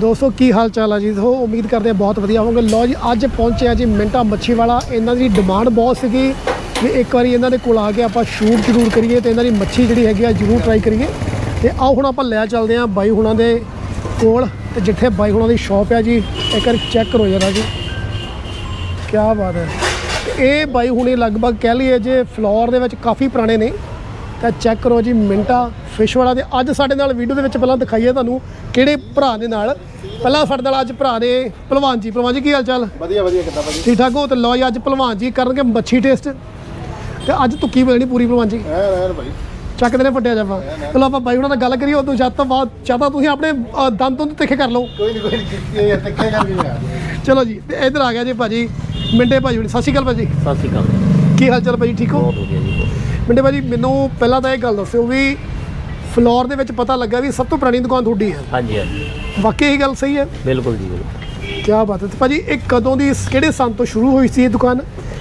ਦੋਸਤੋ, ਕੀ ਹਾਲ ਚਾਲ ਆ ਜੀ? ਸੋ ਉਮੀਦ ਕਰਦੇ ਹਾਂ ਬਹੁਤ ਵਧੀਆ ਹੋਵੋਗੇ। ਲੋ ਜੀ, ਅੱਜ ਪਹੁੰਚੇ ਆ ਜੀ ਮਿੰਟਾ ਮੱਛੀ ਵਾਲਾ। ਇਹਨਾਂ ਦੀ ਡਿਮਾਂਡ ਬਹੁਤ ਸੀਗੀ ਵੀ ਇੱਕ ਵਾਰੀ ਇਹਨਾਂ ਦੇ ਕੋਲ ਆ ਕੇ ਆਪਾਂ ਸ਼ੂਟ ਜ਼ਰੂਰ ਕਰੀਏ ਤੇ ਇਹਨਾਂ ਦੀ ਮੱਛੀ ਜਿਹੜੀ ਹੈਗੀ ਆ, ਜ਼ਰੂਰ ਟਰਾਈ ਕਰੀਏ। ਤੇ ਆਓ ਹੁਣ ਆਪਾਂ ਲੈ ਚੱਲਦੇ ਆ ਬਾਈ ਹੁਣਾਂ ਦੇ ਕੋਲ। ਤੇ ਜਿੱਥੇ ਬਾਈ ਹੁਣਾਂ ਦੀ ਸ਼ਾਪ ਆ ਜੀ, ਇੱਕ ਵਾਰੀ ਚੈੱਕ ਕਰੋ ਜਰਾ ਜੀ। ਕੀ ਬਾਤ ਹੈ। ਇਹ ਬਾਈ ਹੁਣੇ ਲਗਭਗ ਕਹਿ ਲਈਏ ਜੇ ਫਲੋਰ ਦੇ ਵਿੱਚ ਕਾਫੀ ਪੁਰਾਣੇ ਨੇ। ਤਾਂ ਚੈੱਕ ਕਰੋ ਜੀ ਮਿੰਟਾ। ਫਿਸ਼ ਵਾਲਾ ਤੇ ਅੱਜ ਸਾਡੇ ਨਾਲ ਵੀਡੀਓ ਦੇ ਵਿੱਚ ਪਹਿਲਾਂ ਦਿਖਾਈਏ ਤੁਹਾਨੂੰ ਕਿਹੜੇ ਭਰਾ ਦੇ ਨਾਲ। ਪਹਿਲਾਂ ਸਾਡੇ ਨਾਲ ਅੱਜ ਭਰਾ ਨੇ ਭਲਵਾਨ ਜੀ। ਭਲਵਾਨ ਜੀ ਕੀ ਹਾਲ ਚਾਲ ਵਧੀਆ ਵਧੀਆ ਕਿੱਦਾਂ ਭਾਜੀ? ਠੀਕ ਠਾਕ ਹੋ? ਤੇ ਲਓ ਜੀ ਅੱਜ ਭਲਵਾਨ ਜੀ ਕਰਨਗੇ ਮੱਛੀ ਟੇਸਟ। ਤੇ ਅੱਜ ਤੁੱਕੀ ਮਿਲਣੀ ਪੂਰੀ ਭਲਵਾਨ ਜੀ। ਐ ਰਹਿਣ ਭਾਈ ਚੱਕਦੇ ਨੇ ਫੱਟਿਆ ਜਾਵਾ ਚਲੋ ਆਪਾਂ ਬਾਈ ਹੁਣਾਂ ਨਾਲ ਗੱਲ ਕਰੀਏ ਉਦੋਂ ਜਦ ਤੋਂ ਬਾਅਦ ਚਾਹਤਾ ਤੁਸੀਂ ਆਪਣੇ ਦੰਦ ਤੋਂ ਤਿੱਖੇ ਕਰ ਲਓ। ਕੋਈ ਨਹੀਂ ਕੋਈ ਨਹੀਂ ਇਹ ਤਿੱਖੇ ਕਰ ਵੀ ਆ। ਚਲੋ ਜੀ ਤੇ ਇੱਧਰ ਆ ਗਿਆ ਜੀ ਭਾਜੀ ਮਿੰਟੇ ਭਾਜੀ ਸਤਿ ਸ਼੍ਰੀ ਅਕਾਲ ਭਾਜੀ। ਸਤਿ ਸ਼੍ਰੀ ਅਕਾਲ। ਕੀ ਹਾਲ ਚਾਲ ਭਾਜੀ ਠੀਕ ਹੋ? ਬਹੁਤ ਵਧੀਆ ਜੀ ਮਿੰਟੇ ਭਾਜੀ ਮੈਨੂੰ ਪਹਿਲਾਂ ਤਾਂ ਇਹ ਗੱਲ ਦੱਸਿਓ ਵੀ ਫਲੋਰ ਦੇ ਵਿੱਚ ਪਤਾ ਲੱਗਾ ਵੀ ਸਭ ਤੋਂ ਪੁਰਾਣੀ ਦੁਕਾਨ ਤੁਹਾਡੀ ਹੈ। ਹਾਂਜੀ ਹਾਂਜੀ। ਵਾਕਈ ਇਹ ਗੱਲ ਸਹੀ ਹੈ? ਬਿਲਕੁਲ ਜੀ ਬਿਲਕੁਲ। ਕੀ ਬਾਤ ਹੈ। ਤੇ ਭਾਜੀ ਇਹ ਕਦੋਂ ਦੀ ਕਿਹੜੇ ਸੰਨ ਤੋਂ ਸ਼ੁਰੂ ਹੋਈ ਸੀ ਇਹ ਦੁਕਾਨ?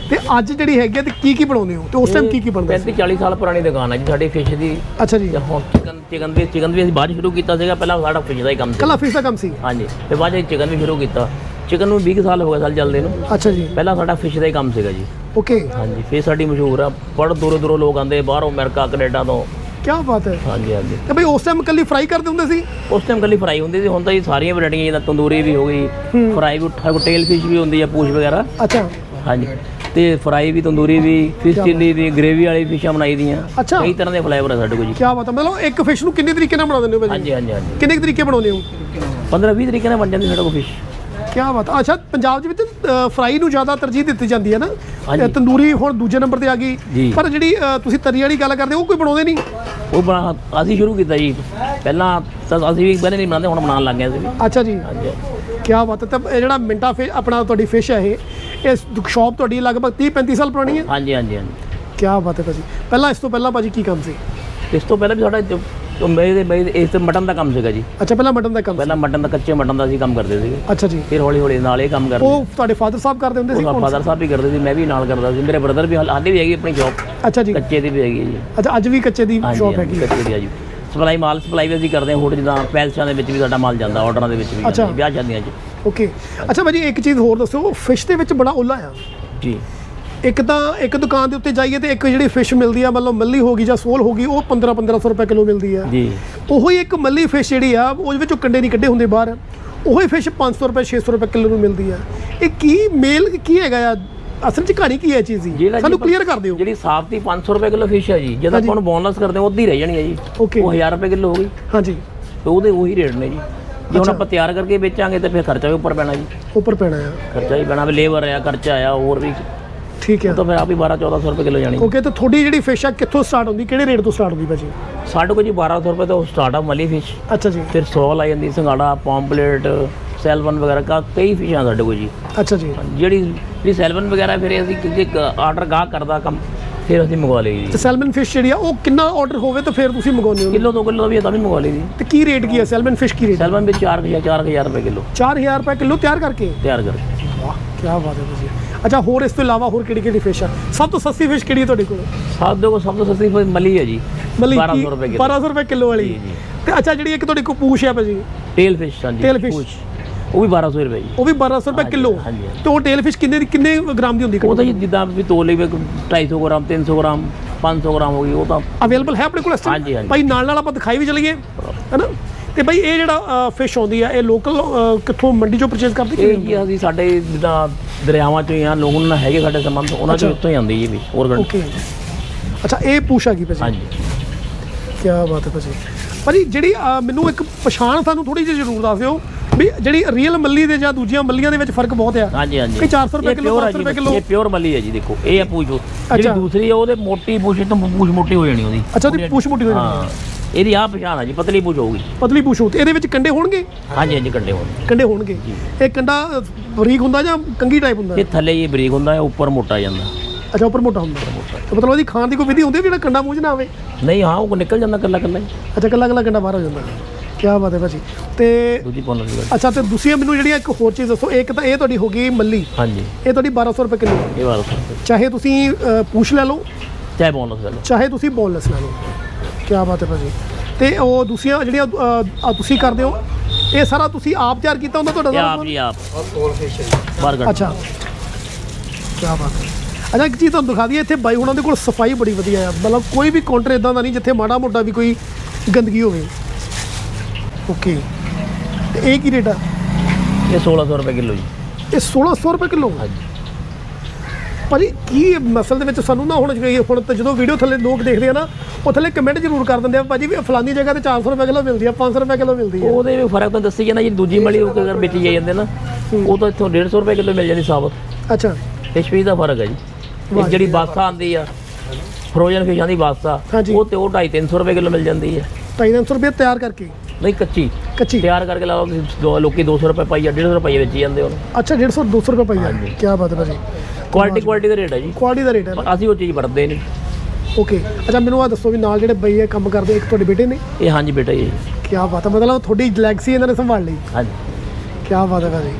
ਤੇ ਅੱਜ ਜਿਹੜੀ ਹੈਗੀ ਹੈ ਤੇ ਕੀ ਕੀ ਬਣਾਉਂਦੇ ਹੋ? ਤੇ ਉਸ ਟਾਈਮ ਕੀ ਕੀ ਬਣਦਾ ਸੀ? 35 40 ਸਾਲ ਪੁਰਾਣੀ ਦੁਕਾਨ ਹੈ ਜੀ ਸਾਡੀ ਫਿਸ਼ ਦੀ। ਅੱਛਾ ਜੀ। ਤੇ ਹੁਣ ਚਿਕਨ ਚਿਕਨ ਵੀ ਚਿਕਨ ਵੀ ਅਸੀਂ ਬਾਅਦ 'ਚ ਸ਼ੁਰੂ ਕੀਤਾ ਸੀਗਾ ਪਹਿਲਾਂ ਸਾਡਾ ਫਿਸ਼ ਦਾ ਹੀ ਕੰਮ ਸੀ। ਕੱਲਾ ਫਿਸ਼ ਦਾ ਕੰਮ ਸੀ? ਹਾਂਜੀ ਤੇ ਬਾਅਦ 'ਚ ਚਿਕਨ ਵੀ ਸ਼ੁਰੂ ਕੀਤਾ। ਚਿਕਨ ਨੂੰ 20 ਸਾਲ ਹੋ ਗਏ ਸਾਲ ਚੱਲਦੇ ਨੂੰ। ਅੱਛਾ ਜੀ। ਪਹਿਲਾਂ ਸਾਡਾ ਫਿਸ਼ ਦਾ ਹੀ ਕੰਮ ਸੀਗਾ ਜੀ। ਓਕੇ ਹਾਂਜੀ ਫਿਸ਼ ਸਾਡੀ ਮਸ਼ਹੂਰ ਆ। ਬੜ ਦੂਰੋਂ ਦੂਰੋਂ ਲੋਕ ਆਉਂਦੇ ਬਾਹਰੋਂ ਅਮਰੀਕਾ ਕੈਨੇਡਾ ਤੋਂ। ਕੀ ਬਾਤ ਹੈ। ਹਾਂਜੀ ਹਾਂਜੀ। ਤੇ ਭਾਈ ਉਸ ਟਾਈਮ ਕੱਲੀ ਫਰਾਈ ਕਰਦੇ ਹੁੰਦੇ ਸੀ? ਉਸ ਟਾਈਮ ਕੱਲੀ ਫਰਾਈ ਹੁੰਦੀ ਸੀ। ਹੁਣ ਤਾਂ ਜੀ ਸਾਰੀਆਂ ਵੈਰਾਈਟੀਆਂ ਜਿੱਦਾਂ ਤੰਦੂਰੀ ਵੀ ਹੋ ਗਈ ਫਰਾਈ ਵੀ ਉੱਠਾ ਟੇਲ ਫਿਸ਼ ਵੀ ਹੁੰਦੀ ਆ ਪੂਛ ਵਗੈਰਾ। ਅੱਛਾ। ਹਾਂਜੀ। ਤੇ ਫਰਾਈ ਵੀ ਤੰਦੂਰੀ ਵੀ ਫਿਸ਼ ਚਿੱਲੀ ਵੀ ਗ੍ਰੇਵੀ ਵਾਲੀ ਫਿਸ਼ਾਂ ਬਣਾਈ ਦੀਆਂ। ਕਈ ਤਰ੍ਹਾਂ ਦੇ ਫਲੇਵਰ ਆ ਸਾਡੇ ਕੋਲ ਜੀ। ਕੀ ਬਾਤ ਹੈ ਮਤਲਬ ਇੱਕ ਫਿਸ਼ ਨੂੰ ਕਿੰਨੇ ਤਰੀਕੇ ਨਾਲ ਬਣਾ ਦਿੰਦੇ ਹੋ ਭਾਜੀ? ਹਾਂਜੀ ਹਾਂਜੀ ਹਾਂਜੀ। ਕਿੰਨੇ ਤਰੀਕੇ ਬਣਾਉਂਦੇ ਹੋ? 15 20 ਤਰੀਕੇ ਨਾਲ ਬਣ ਜਾਂਦੀ ਸਾਡੇ ਕੋਲ ਫਿਸ਼ ਕੀ ਬਾਤ ਅੱਛਾ ਪੰਜਾਬ ਦੇ ਵਿੱਚ ਫਰਾਈ ਨੂੰ ਜ਼ਿਆਦਾ ਤਰਜੀਹ ਦਿੱਤੀ ਜਾਂਦੀ ਹੈ ਨਾ? ਤੰਦੂਰੀ ਹੁਣ ਦੂਜੇ ਨੰਬਰ ਤੇ ਆ ਗਈ। ਪਰ ਜਿਹੜੀ ਤੁਸੀਂ ਤਰੀ ਵਾਲੀ ਗੱਲ ਕਰਦੇ ਉਹ ਕੋਈ ਬਣਾਉਂਦੇ ਨਹੀਂ? ਉਹ ਬਣਾ ਅਸੀਂ ਸ਼ੁਰੂ ਕੀਤਾ ਜੀ। ਪਹਿਲਾਂ ਤਾਂ ਅਸੀਂ ਵੀ ਪਹਿਲੇ ਨਹੀਂ ਬਣਾਉਂਦੇ ਹੁਣ ਬਣਾਉਣ ਲੱਗ ਗਏ ਅਸੀਂ ਅੱਛਾ ਜੀ। ਕੀ ਬਾਤ ਹੈ। ਤਾਂ ਇਹ ਜਿਹੜਾ ਮਿੰਟਾ ਫਿਸ਼ ਆਪਣਾ ਤੁਹਾਡੀ ਫਿਸ਼ ਹੈ ਇਹ ਇਸ ਸ਼ਾਪ ਤੁਹਾਡੀ ਲਗਭਗ 30 35 ਸਾਲ ਪੁਰਾਣੀ ਹੈ? ਹਾਂਜੀ ਹਾਂਜੀ ਹਾਂਜੀ। ਕੀ ਬਾਤ ਹੈ ਭਾਜੀ। ਪਹਿਲਾਂ ਇਸ ਤੋਂ ਪਹਿਲਾਂ ਭਾਜੀ ਕੀ ਕੰਮ ਸੀ? ਇਸ ਤੋਂ ਪਹਿਲਾਂ ਵੀ ਸਾਡਾ ਜੋ- ਜੋ ਮੇਰੇ ਮੇਰੇ ਇਸ ਤੇ ਮਟਨ ਦਾ ਕੰਮ ਸੀਗਾ ਜੀ। ਅੱਛਾ ਪਹਿਲਾਂ ਮਟਨ ਦਾ ਕੰਮ ਪਹਿਲਾਂ ਮਟਨ ਦਾ ਕੱਚੇ ਮਟਨ ਦਾ ਅਸੀਂ ਕੰਮ ਕਰਦੇ ਸੀਗੇ। ਅੱਛਾ ਜੀ। ਫਿਰ ਹੌਲੀ ਹੌਲੀ ਨਾਲ ਇਹ ਕੰਮ ਕਰਦੇ ਉਹ ਤੁਹਾਡੇ ਫਾਦਰ ਸਾਹਿਬ ਕਰਦੇ ਹੁੰਦੇ ਸੀ ਉਹ ਫਾਦਰ ਸਾਹਿਬ ਵੀ ਕਰਦੇ ਸੀ ਮੈਂ ਵੀ ਨਾਲ ਕਰਦਾ ਸੀ। ਮੇਰੇ ਬ੍ਰਦਰ ਵੀ ਹਾਲ- ਵੀ ਹੈਗੀ ਆਪਣੀ ਜੌਬ ਅੱਛਾ ਜੀ। ਕੱਚੇ ਦੀ ਵੀ ਹੈਗੀ ਜੀ। ਅੱਛਾ ਅੱਜ ਵੀ ਕੱਚੇ ਦੀ ਸ਼ਾਪ ਹੈਗੀ ਕੱਚੇ ਦੀ ਆ ਜੀ। ਸਪਲਾਈ ਮਾਲ ਸਪਲਾਈ ਵੀ ਅਸੀਂ ਕਰਦੇ ਹਾਂ ਹੋਰ ਜਿੱਦਾਂ ਪੈਲਸਾਂ ਦੇ ਵਿੱਚ ਵੀ ਸਾਡਾ ਮਾਲ ਜਾਂਦਾ ਆਰਡਰਾਂ ਦੇ ਵਿੱਚ ਵੀ ਜੀ, ਵਿਆਹ ਸ਼ਾਦੀਆਂ 'ਚ ਓਕੇ। ਅੱਛਾ ਭਾਜੀ ਇੱਕ ਚੀਜ਼ ਹੋਰ ਦੱਸੋ ਫਿਸ਼ ਦੇ ਵਿੱਚ ਬੜਾ ਓਲਾ ਆ। ਜੀ। ਇੱਕ ਤਾਂ ਇੱਕ ਦੁਕਾਨ ਦੇ ਉੱਤੇ ਜਾਈਏ ਤੇ ਇੱਕ ਜਿਹੜੀ ਫਿਸ਼ ਮਿਲਦੀ ਆ ਮਤਲਬ ਮੱਲੀ ਹੋ ਗਈ ਜਾਂ ਸੋਲ ਹੋ ਗਈ ਉਹ 15 1500 ਰੁਪਏ ਕਿਲੋ ਮਿਲਦੀ ਆ। ਜੀ। ਉਹੀ ਇੱਕ ਮੱਲੀ ਫਿਸ਼ ਜਿਹੜੀ ਆ ਉਹਦੇ ਵਿੱਚੋਂ ਕੰਡੇ ਨਹੀਂ ਕੱਢੇ ਹੁੰਦੇ ਬਾਹਰ। ਉਹੀ ਫਿਸ਼ 500 ਰੁਪਏ 600 ਰੁਪਏ ਕਿਲੋ ਨੂੰ ਮਿਲਦੀ ਆ। ਇਹ ਕੀ ਮੇਲ ਕੀ ਹੈਗਾ ਆ? ਅਸਲ 'ਚ ਕਹਾਣੀ ਕੀ ਹੈ ਚੀਜ਼ ਦੀ? ਸਾਨੂੰ ਕਲੀਅਰ ਕਰ ਦਿਓ। ਜਿਹੜੀ ਸਾਫ਼ ਦੀ 500 ਰੁਪਏ ਕਿਲੋ ਫਿਸ਼ ਹੈ ਜੀ ਜਦੋਂ। ਆਪਾਂ ਨੂੰ ਬੋਨਲੈਸ ਕਰਦੇ ਹਾਂ ਉਦੋਂ ਹੀ ਰਹਿ ਜਾਣੀ ਹੈ ਜੀ। ਉਹ 1000 ਰੁਪਏ ਕਿਲੋ ਹੋ ਗਈ। ਹਾਂਜੀ। ਤੇ ਉਹਦੇ ਉਹੀ ਰੇਟ ਨੇ ਜੀ। ਜੇ ਹੁਣ ਆਪਾਂ ਤਿਆਰ ਕਰਕੇ ਵੇਚਾਂਗੇ ਤੇ ਫਿਰ ਖਰਚਾ ਵੀ ਉੱਪਰ ਪੈਣਾ ਜੀ। ਉੱਪਰ ਪੈਣਾ ਆ। ਖਰਚਾ ਵੀ ਪੈਣਾ ਵੀ ਲੇਬਰ ਆ ਖਰਚਾ ਆ ਹੋਰ ਵੀ ਠੀਕ ਆ ਤਾਂ ਫਿਰ ਆਪ ਹੀ 12 1400 ਰੁਪਏ ਕਿਲੋ ਜਾਣੀ। ਓਕੇ ਤਾਂ ਤੁਹਾਡੀ ਜਿਹੜੀ ਫਿਸ਼ ਆ ਕਿੱਥੋਂ ਸਟਾਰਟ ਹੁੰਦੀ? ਕਿਹੜੇ ਰੇਟ ਤੋਂ ਸਟਾਰਟ ਹੁੰਦੀ ਭਾਜੀ? ਸਾਡੇ ਕੋਲ ਜੀ 1200 ਰੁਪਏ ਤੋਂ ਸਟਾਰਟ ਆ ਮਲੀ ਫਿਸ਼ ਅੱਛਾ ਜੀ। ਫਿਰ ਸੋਲ ਆ ਜਾਂਦੀ ਸੰਗਾੜਾ ਪੌਂਪਲੇਟ ਸੈਲਮਨ ਵਗੈਰਾ ਕਾ ਕਈ ਫਿਸ਼ਾਂ ਸਾਡੇ ਕੋਲ ਜੀ। ਅੱਛਾ ਜੀ। ਜਿਹੜੀ ਜਿਹੜੀ ਸੈਲਮਨ ਵਗੈਰਾ ਫਿਰ ਅਸੀਂ ਕਿਉਂਕਿ ਆਰਡਰ ਗਾਹ ਕਰਦਾ ਕੰਮ ਫਿਰ ਅਸੀਂ ਮੰਗਵਾ ਲਈ ਜੀ। ਤੇ ਸੈਲਮਨ ਫਿਸ਼ ਜਿਹੜੀ ਆ ਉਹ ਕਿੰਨਾ ਆਰਡਰ ਹੋਵੇ ਤਾਂ ਫਿਰ ਤੁਸੀਂ ਮੰਗਾਉਂਦੇ ਹੋ? ਕਿਲੋ ਦੋ ਕਿਲੋ ਦਾ ਵੀ ਤਾਂ ਵੀ ਮੰਗਵਾ ਲਈ ਜੀ। ਤੇ ਕੀ ਰੇਟ ਕੀ ਹੈ ਸੈਲਮਨ ਫਿਸ਼ ਕੀ ਰੇਟ ਸੈਲਮਨ ਵਿੱਚ 4000 4000 ਰੁਪਏ ਕਿਲੋ। 4000 ਰੁਪਏ ਕਿਲੋ ਤਿਆਰ ਕਰਕੇ? ਤਿਆਰ ਕਰਕੇ। ਵਾਹ ਕੀ ਬਾਤ ਹੈ ਭਾਜੀ। ਅੱਛਾ ਹੋਰ ਇਸ ਤੋਂ ਇਲਾਵਾ ਹੋਰ ਕਿਹੜੀ ਕਿਹੜੀ ਫਿਸ਼ ਆ? ਸਭ ਤੋਂ ਸਸਤੀ ਫਿਸ਼ ਕਿਹੜੀ ਹੈ ਤੁਹਾਡੇ ਕੋਲ? ਸਾਡੇ ਕੋਲ ਸਭ ਤੋਂ ਸਸਤੀ ਫਿਸ਼ ਮਲੀ ਹੈ ਜੀ। ਮਤਲਬ 1200 ਰੁਪਏ ਕਿਲੋ। 1200 ਰੁਪਏ ਕਿਲੋ ਵਾਲੀ। ਤੇ ਅੱਛਾ ਜਿਹੜੀ ਇੱਕ ਤੁਹਾਡੇ ਕੋਲ ਪੂਛ ਹੈ ਭਾਜੀ? ਟੇਲ ਫਿਸ਼ ਹਾਂਜੀ। fish। ਪੂਛ। ਉਹ ਵੀ 1200 ਰੁਪਏ ਜੀ। ਉਹ ਵੀ 1200 ਰੁਪਏ ਕਿਲੋ। ਤੇ ਉਹ ਟੇਲ ਫਿਸ਼ ਕਿੰਨੇ ਕਿੰਨੇ ਗ੍ਰਾਮ ਦੀ ਹੁੰਦੀ ਉਹ ਤਾਂ ਜਿੱਦਾਂ ਵੀ ਤੋਲ ਲਈ 250 ਗ੍ਰਾਮ 300 ਗ੍ਰਾਮ 500 ਗ੍ਰਾਮ ਹੋ ਗਈ ਉਹ ਤਾਂ ਅਵੇਲੇਬਲ ਹੈ ਆਪਣੇ ਕੋਲ ਇਸ ਹਾਂਜੀ। ਭਾਈ ਨਾਲ ਨਾਲ ਆਪਾਂ ਦਿਖਾਈ ਵੀ ਚਲੀਏ ਹੈਨਾ ਤੇ ਭਾਈ ਇਹ ਜਿਹੜਾ ਫਿਸ਼ ਆਉਂਦੀ ਆ ਇਹ ਲੋਕਲ ਕਿੱਥੋਂ ਮੰਡੀ ਚੋਂ ਪਰਚੇਜ਼ ਕਰਦੇ ਇਹ ਜੀ ਅਸੀਂ ਸਾਡੇ ਜਿੱਦਾਂ ਦਰਿਆਵਾਂ ਚੋਂ ਆ ਲੋਕ ਉਹਨਾਂ ਨਾਲ ਹੈਗੇ ਸਾਡੇ ਸੰਬੰਧ ਉਹਨਾਂ ਚੋਂ। ਇੱਥੋਂ ਹੀ ਆਉਂਦੀ ਜੀ ਵੀ ਔਰਗਨ ਓਕੇ ਅੱਛਾ ਇਹ ਪੂਛ ਗਈ ਭਾਜੀ? ਹਾਂਜੀ। ਕੀ ਬਾਤ ਹੈ ਭਾਜੀ। ਭਾਜੀ ਜਿਹੜੀ ਮੈਨੂੰ ਇੱਕ ਪਛਾਣ ਸਾਨੂੰ ਥੋੜੀ ਜਿਹੀ ਜ਼ਰੂਰ ਦੱਸ ਦਿਓ ਵੀ ਜਿਹੜੀ ਰੀਅਲ ਮੱਲੀ ਦੇ ਜਾਂ ਦੂਜੀਆਂ ਮੱਲੀਆਂ ਦੇ ਵਿੱਚ ਫ਼ਰਕ ਬਹੁਤ ਆ। ਹਾਂਜੀ ਹਾਂਜੀ। ਕਈ 400 ਰੁਪਏ ਕਿਲੋ, pure ਆ 500 ਰੁਪਏ ਕਿਲੋ। ਇਹ ਪਿਓਰ ਮੱਲੀ ਹੈ ਜੀ ਦੇਖੋ ਇਹ ਆ ਪੂਛ। ਜਿਹੜੀ ਦੂਸਰੀ ਆ ਉਹਦੇ ਮੋਟੀ ਪੂਛ ਤੋਂ ਪੂਛ ਮੋਟੀ ਹੋ ਜਾਣੀ ਉਹਦੀ। ਅੱਛਾ ਉਹਦੀ ਪੂਛ ਮੋਟੀ ਹੋ ਹਾਂ। ਇਹਦੀ ਆ ਪਛਾਣ ਆ ਜੀ ਪਤਲੀ ਪੂਛ ਹੋਊਗੀ। ਪਤਲੀ ਪੂਛ ਹੋਊ ਤੇ ਇਹਦੇ ਵਿੱਚ ਕੰਡੇ ਹੋਣਗੇ? ਹਾਂਜੀ ਹਾਂਜੀ ਕੰਡੇ ਹੋਣ ਕੰਡੇ ਹੋਣਗੇ। ਇਹ ਕੰਡਾ ਬਰੀਕ ਹੁੰਦਾ ਜਾਂ ਕੰਗੀ ਟਾਈਪ ਹੁੰਦਾ? ਇਹ ਥੱਲੇ ਇਹ ਬਰੀਕ ਹੁੰਦਾ ਹੈ ਉੱਪਰ ਮੋਟਾ ਜਾਂਦਾ। ਅੱਛਾ ਉੱਪਰ ਮੋਟਾ ਹੁੰਦਾ। ਤੇ ਮਤਲਬ ਉਹਦੀ ਖਾਣ ਦੀ ਕੋਈ ਵਿਧੀ ਹੁੰਦੀ ਹੈ ਜਿਹੜਾ ਕੰਡਾ ਮੂੰਹ 'ਚ ਨਾ ਆਵੇ? ਨਹੀਂ ਹਾਂ ਉਹ ਨਿਕਲ ਜਾਂਦਾ ਕੱਲਾ ਕੱਲਾ ਅੱਛਾ ਕੱਲਾ ਕੱਲਾ ਕੰਡਾ ਬਾਹਰ ਹੋ ਜਾਂਦਾ। ਕੀ ਬਾਤ ਹੈ ਭਾਜੀ। ਤੇ ਦੂਜੀ ਪੌਣ ਲੱਗੀ ਅੱਛਾ ਤੇ ਦੂਸਰੀ ਮੈਨੂੰ ਜਿਹੜੀ ਇੱਕ ਹੋਰ ਚੀਜ਼ ਦੱਸੋ ਇੱਕ ਤਾਂ ਇਹ ਤੁਹਾਡੀ ਹੋ ਗਈ ਮੱਲੀ। ਹਾਂਜੀ। ਇਹ ਤੁਹਾਡੀ 1200 ਰੁਪਏ ਕਿਲੋ। ਇਹ ਵਾਲਾ ਚਾਹੇ ਤੁਸੀਂ ਪੂਛ ਲੈ ਲਓ। ਚਾਹੇ ਬੋਨਸ ਲੈ ਲਓ। ਚਾਹੇ ਤੁਸੀਂ ਬੋਨਲੈਸ ਲੈ ਲਓ। ਕੀ ਬਾਤ ਹੈ ਭਾਜੀ। ਤੇ ਉਹ ਦੂਸਰੀਆਂ ਜਿਹੜੀਆਂ ਅਹ, ਤੁਸੀਂ ਕਰਦੇ ਹੋ ਇਹ ਸਾਰਾ ਤੁਸੀਂ ਆਪ ਤਿਆਰ ਕੀਤਾ ਹੁੰਦਾ ਤੁਹਾਡਾ ਇਹ ਸਾਰਾ ਆਪ ਜੀ ਆਪ। ਔਰ ਕੋਲ ਫਿਸ਼ ਹੈ ਬਰਗਰ ਅੱਛਾ। ਕੀ ਬਾਤ ਹੈ। ਅੱਛਾ ਇੱਕ ਚੀਜ਼ ਤੁਹਾਨੂੰ ਦਿਖਾ ਦਈਏ ਇੱਥੇ ਬਾਈ ਹੁਣਾਂ ਦੇ ਕੋਲ ਸਫ਼ਾਈ ਬੜੀ ਵਧੀਆ ਆ। ਮਤਲਬ ਕੋਈ ਵੀ ਕਾਊਂਟਰ ਇਦਾਂ ਦਾ ਨਹੀਂ ਜਿੱਥੇ ਮਾੜਾ ਮੋਟਾ ਵੀ ਕੋਈ ਗੰਦਗੀ ਹੋਵੇ। ਓਕੇ। ਤੇ ਇਹ ਕੀ ਰੇਟ ਆ? ਇਹ 1600 ਰੁਪਏ ਕਿਲੋ ਜੀ। ਇਹ 1600 ਰੁਪਏ ਕਿਲੋ? ਹਾਂਜੀ। ਭਾਜੀ ਕੀ ਮਸਲ ਦੇ ਵਿੱਚ ਸਾਨੂੰ ਨਾ ਹੁਣ ਜਿਹੜੀ ਹੁਣ ਤਾਂ ਜਦੋਂ ਵੀਡੀਓ ਥੱਲੇ ਲੋਕ ਦੇਖਦੇ ਆ ਨਾ ਉਹ ਥੱਲੇ ਕਮੈਂਟ ਜ਼ਰੂਰ ਕਰ ਦਿੰਦੇ ਆ ਭਾਜੀ ਵੀ ਫਲਾਨੀ ਜਗ੍ਹਾ ਤੇ 400 ਰੁਪਏ ਕਿਲੋ ਮਿਲਦੀ ਆ 500 ਰੁਪਏ ਕਿਲੋ ਮਿਲਦੀ ਆ। ਉਹਦੇ ਵੀ ਫ਼ਰਕ ਤਾਂ ਦੱਸੀ ਜਾਂਦਾ ਜੀ ਦੂਜੀ ਮਲੀ ਉਹ ਅਗਰ ਵੇਚੀ ਜਾਈ ਜਾਂਦੇ ਨਾ ਉਹ ਤਾਂ ਇੱਥੋਂ 150 ਰੁਪਏ ਕਿਲੋ ਮਿਲ ਜਾਂਦੀ ਸਾਬਤ। ਅੱਛਾ। ਵੀ ਦਾ ਫ਼ਰਕ ਹੈ ਜੀ। ਜਿਹੜੀ ਬਾਸਾ ਆਂਦੀ ਆ ਫਰੋਜ਼ਨ ਫਿਸ਼ਾਂ ਦੀ ਬਾਸਾ। ਉਹ ਤੇ ਉਹ 250 300 ਰੁਪਏ ਕਿਲੋ ਮਿਲ ਜਾਂਦੀ ਹੈ 250 ਰੁਪਏ ਤਿਆਰ ਕਰਕੇ? ਨਹੀਂ ਕੱਚੀ। ਕੱਚੀ। ਤਿਆਰ ਕਰਕੇ ਲਾਓ ਤੁਸੀਂ ਦੋ ਲੋਕੀ 200 ਰੁਪਏ ਪਾਈ ਜਾਂ 150 ਰੁਪਏ ਵੇਚੀ ਜਾਂਦੇ ਉਹਨੂੰ। ਅੱਛਾ 150 200 ਰੁਪਏ ਪਈ ਆ। ਕੀ ਬਾਤ ਹੈ ਭਾਜੀ। ਕੁਆਲਿਟੀ ਕੁਆਲਿਟੀ ਦਾ ਰੇਟ ਹੈ ਜੀ। ਕੁਆਲਿਟੀ ਦਾ ਰੇਟ ਹੈ ਪਰ ਅਸੀਂ ਉਹ ਚੀਜ਼ ਵਰਤਦੇ ਨਹੀਂ। ਓਕੇ ਅੱਛਾ ਮੈਨੂੰ ਆ ਦੱਸੋ ਵੀ ਨਾਲ ਜਿਹੜੇ ਬਈ ਇਹ ਕੰਮ ਕਰਦੇ ਇੱਕ ਤੁਹਾਡੇ ਬੇਟੇ ਨੇ? ਇਹ ਹਾਂਜੀ ਬੇਟਾ ਜੀ। ਕੀ ਬਾਤ ਹੈ ਮਤਲਬ ਤੁਹਾਡੀ ਲੈਗਸੀ ਇਹਨਾਂ ਨੇ ਸੰਭਾਲ ਲਈ। ਹਾਂਜੀ। ਕੀ ਬਾਤ ਹੈ ਭਾਜੀ।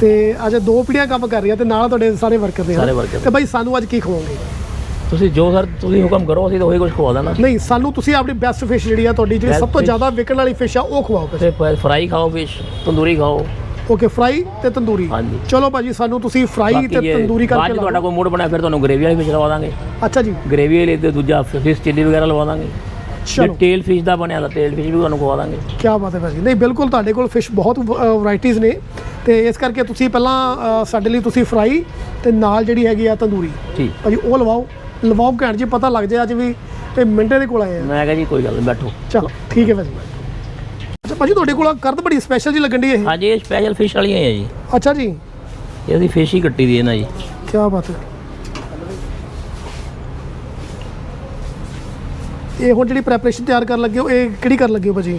ਤੇ ਅੱਜ ਦੋ ਪੀੜ੍ਹੀਆਂ ਕੰਮ ਕਰ ਰਹੀਆਂ ਤੇ ਨਾਲ ਤੁਹਾਡੇ ਸਾਰੇ ਵਰਕਰ ਨੇ ਸਾਰੇ worker ਤੇ ਬਾਈ ਸਾਨੂੰ ਅੱਜ ਕੀ ਖਵਾਓਗੇ? ਤੁਸੀਂ ਜੋ ਸਰ ਤੁਸੀਂ ਹੁਕਮ ਕਰੋ ਅਸੀਂ ਤਾਂ ਉਹੀ ਕੁਝ ਖਵਾ ਦੇਣਾ। ਨਹੀਂ ਸਾਨੂੰ ਤੁਸੀਂ ਆਪਣੀ ਬੈਸਟ ਫਿਸ਼ ਜਿਹੜੀ ਆ ਤੁਹਾਡੀ ਜਿਹੜੀ ਸਭ ਤੋਂ? ਜ਼ਿਆਦਾ ਵਿਕਣ ਵਾਲੀ ਫਿਸ਼ ਆ ਉਹ ਖਵਾਓ ਤੇ ਫਰਾਈ ਖਾਓ ਫਿਸ਼ ਤੰਦੂਰੀ ਖਾਓ। ਓਕੇ ਫਰਾਈ ਤੇ ਤੰਦੂਰੀ। ਹਾਂਜੀ। ਚਲੋ ਭਾਜੀ ਸਾਨੂੰ ਤੁਸੀਂ ਫਰਾਈ ਤੇ ਤੰਦੂਰੀ ਬਾਅਦ ਕਰਕੇ 'ਚ ਤੁਹਾਡਾ ਕੋਈ ਮੂਡ ਬਣਿਆ ਫਿਰ ਤੁਹਾਨੂੰ ਗ੍ਰੇਵੀ ਵਾਲੀ ਫਿਸ਼ ਲਵਾ ਦਾਂਗੇ। ਅੱਛਾ ਜੀ। ਗ੍ਰੇਵੀ ਵਾਲੀ ਤੇ ਦੂਜਾ ਫਿਸ਼ ਚਿੱਲੀ ਵਗੈਰਾ ਲਵਾ ਦਾਂਗੇ। ਜੇ ਚਲੋ। ਟੇਲ ਫਿਸ਼ ਦਾ ਬਣਿਆ ਤਾਂ ਟੇਲ ਫਿਸ਼ ਵੀ ਤੁਹਾਨੂੰ ਖਵਾ ਦਾਂਗੇ। ਕੀ ਬਾਤ ਹੈ ਭਾਜੀ। ਨਹੀਂ ਬਿਲਕੁਲ ਤੁਹਾਡੇ ਕੋਲ ਫਿਸ਼ ਬਹੁਤ ਵੈਰਾਈਟੀਆਂ ਨੇ। ਤੇ ਇਸ ਕਰਕੇ ਤੁਸੀਂ ਪਹਿਲਾਂ ਅ, ਸਾਡੇ ਲਈ ਤੁਸੀਂ ਫਰਾਈ ਤੇ ਨਾਲ ਜਿਹੜੀ ਹੈਗੀ ਆ ਤੰਦੂਰੀ। ਠੀਕ। ਭਾਜੀ ਉਹ ਲਵਾਓ। ਲਵਾਓ ਘੈਂਟ ਜੀ ਪਤਾ ਲੱਗ ਜਾਏ ਅੱਜ ਵੀ ਇਹ ਮਿੰਟੇ ਦੇ ਕੋਲ ਆਏ ਆ। ਮੈਂ ਕਿਹਾ ਜੀ ਕੋਈ ਗੱਲ ਨਹੀਂ ਬੈਠੋ। ਚਲੋ ਠੀਕ ਹੈ ਭਾਜੀ। ਭਾਜੀ ਤੁਹਾਡੇ ਕੋਲ ਕਰਦ ਬੜੀ ਸਪੈਸ਼ਲ ਜੀ ਲੱਗਣ ਦੀ ਇਹ? ਹਾਂਜੀ ਇਹ ਸਪੈਸ਼ਲ ਫਿਸ਼ ਵਾਲੀਆਂ ਹੈ ਜੀ। ਅੱਛਾ ਜੀ। ਇਹ ਅਸੀਂ ਫਿਸ਼ ਹੀ ਕੱਟੀ ਦੀ ਹੈ ਨਾ ਜੀ ਕੀ ਬਾਤ ਹੈ। ਇਹ ਹੁਣ ਜਿਹੜੀ ਪ੍ਰੈਪਰੇਸ਼ਨ ਤਿਆਰ ਕਰਨ ਲੱਗੇ ਹੋ ਇਹ ਕਿਹੜੀ ਕਰਨ ਲੱਗੇ ਹੋ ਭਾਜੀ?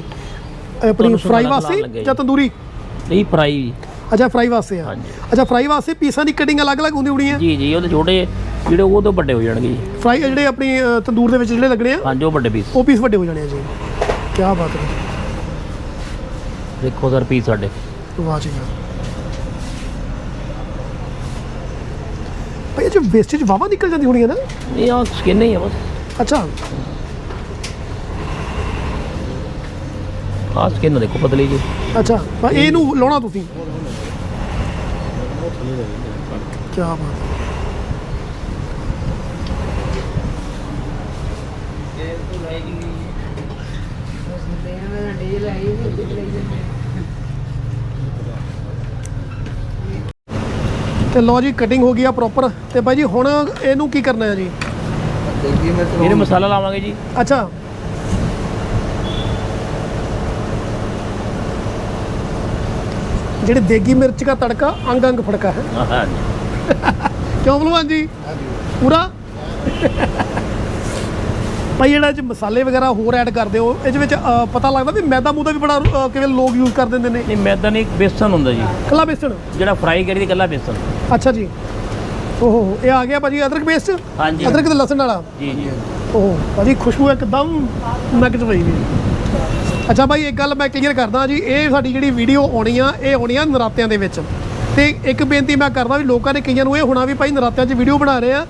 ਆਪਣੀ ਤੁਹਾਨੂੰ ਫਰਾਈ ਸੁਣਾਉਣ ਵਾਸਤੇ ਲੱਗੇ ਜਾਂ ਜੀ। ਤੰਦੂਰੀ? ਨਹੀਂ ਫਰਾਈ ਜੀ ਅੱਛਾ ਫਰਾਈ ਵਾਸਤੇ ਆ। ਹਾਂਜੀ। ਅੱਛਾ ਫਰਾਈ ਵਾਸਤੇ ਪੀਸਾਂ ਦੀ ਕਟਿੰਗ ਅਲੱਗ-ਅਲੱਗ ਹੁੰਦੀ ਹੋਣੀ ਹੈ? ਜੀ ਜੀ ਉਹਦੇ ਛੋਟੇ ਜਿਹੜੇ ਉਹ ਤੋਂ ਵੱਡੇ ਹੋ ਜਾਣਗੇ ਜੀ। ਫਰਾਈ ਜਿਹੜੇ ਆਪਣੀ ਅ, ਤੰਦੂਰ ਦੇ ਵਿੱਚ ਜਿਹੜੇ ਲੱਗਣੇ ਆ ਹਾਂਜੀ ਉਹ ਵੱਡੇ ਪੀਸ ਉਹ ਪੀਸ ਵੱਡੇ ਹੋ ਜਾਣੇ ਆ ਜੀ। ਕੀ ਬਾਤ ਹੈ। ਦੇਖੋ ਸਰ ਪੀਸ ਸਾਡੇ। ਵਾਹ ਜੀ ਵਾਹ। ਭਾਈ ਇਹ ਜੋ ਵੇਸਟੇਜ ਵਾਵਾ ਨਿਕਲ ਜਾਂਦੀ ਹੋਣੀ ਹੈ ਨਾ? ਇਹ ਆ ਸਕਿਨ ਹੀ ਆ ਬਸ। ਅੱਛਾ। ਆ ਸਕਿਨ ਦੇਖੋ ਪਤਲੀ ਜੀ ਅੱਛਾ ਪਰ ਇਹਨੂੰ ਲਾਉਣਾ ਤੁਸੀਂ। ਕੀ ਬਾਤ ਹੈ। ਤੇ ਲੋ ਜੀ ਕਟਿੰਗ ਹੋ ਗਈ ਆ ਪ੍ਰੋਪਰ ਤੇ ਬਾਈ ਜੀ ਹੁਣ ਇਹਨੂੰ ਕੀ ਕਰਨਾ ਹੈ ਜੀ? ਇਹਨੇ ਮਸਾਲਾ ਲਾਵਾਂਗੇ ਜੀ। ਅੱਛਾ। ਜਿਹੜੇ ਦੇਗੀ ਮਿਰਚ ਦਾ ਤੜਕਾ ਅੰਗ ਅੰਗ ਫੜਕਾ ਹੈ। ਹਾਂਜੀ ਕਿਉਂ ਭਲਵਾਨ ਜੀ? ਪੂਰਾ? ਭਾਈ ਜਿਹੜਾ ਚ ਮਸਾਲੇ ਵਗੈਰਾ ਹੋਰ ਐਡ ਕਰਦੇ ਹੋ ਇਹਦੇ ਵਿੱਚ ਅ, ਪਤਾ ਲੱਗਦਾ ਵੀ ਮੈਦਾ ਮੂਦਾ ਵੀ ਬੜਾ ਅ, ਕਿਵੇਂ ਲੋਕ ਯੂਜ਼ ਕਰ ਦਿੰਦੇ ਨੇ? ਨਹੀਂ ਮੈਦਾ ਨਹੀਂ ਬੇਸਨ ਹੁੰਦਾ ਜੀ। ਕੱਲਾ ਬੇਸਣ? ਜਿਹੜਾ ਫਰਾਈ ਕਰੀ ਦੀ ਕੱਲਾ ਬੇਸਨ। ਅੱਛਾ ਜੀ। ਓਹੋ ਇਹ ਆ ਗਿਆ ਭਾਜੀ ਅਦਰਕ ਪੇਸਟ ਹਾਂਜੀ। ਅਦਰਕ ਤੇ ਲਸਣ ਵਾਲਾ? ਜੀ ਜੀ। ਓਹ ਭਾਜੀ ਖੁਸ਼ਬੂ ਇੱਕਦਮ ਨੱਕ 'ਚ ਪਈ ਵੀ ਅੱਛਾ ਭਾਈ ਇੱਕ ਗੱਲ ਮੈਂ ਕਲੀਅਰ ਕਰਦਾ ਜੀ ਇਹ ਸਾਡੀ ਜਿਹੜੀ ਵੀਡੀਓ ਆਉਣੀ ਆ ਇਹ ਆਉਣੀ ਆ ਨਰਾਤਿਆਂ ਦੇ ਵਿੱਚ। ਤੇ ਇੱਕ ਬੇਨਤੀ ਮੈਂ ਕਰਦਾ ਵੀ ਲੋਕਾਂ ਨੇ ਕਈਆਂ ਨੂੰ ਇਹ ਹੋਣਾ ਵੀ ਭਾਈ ਨਰਾਤਿਆਂ 'ਚ ਵੀਡੀਓ ਬਣਾ ਰਹੇ ਆ।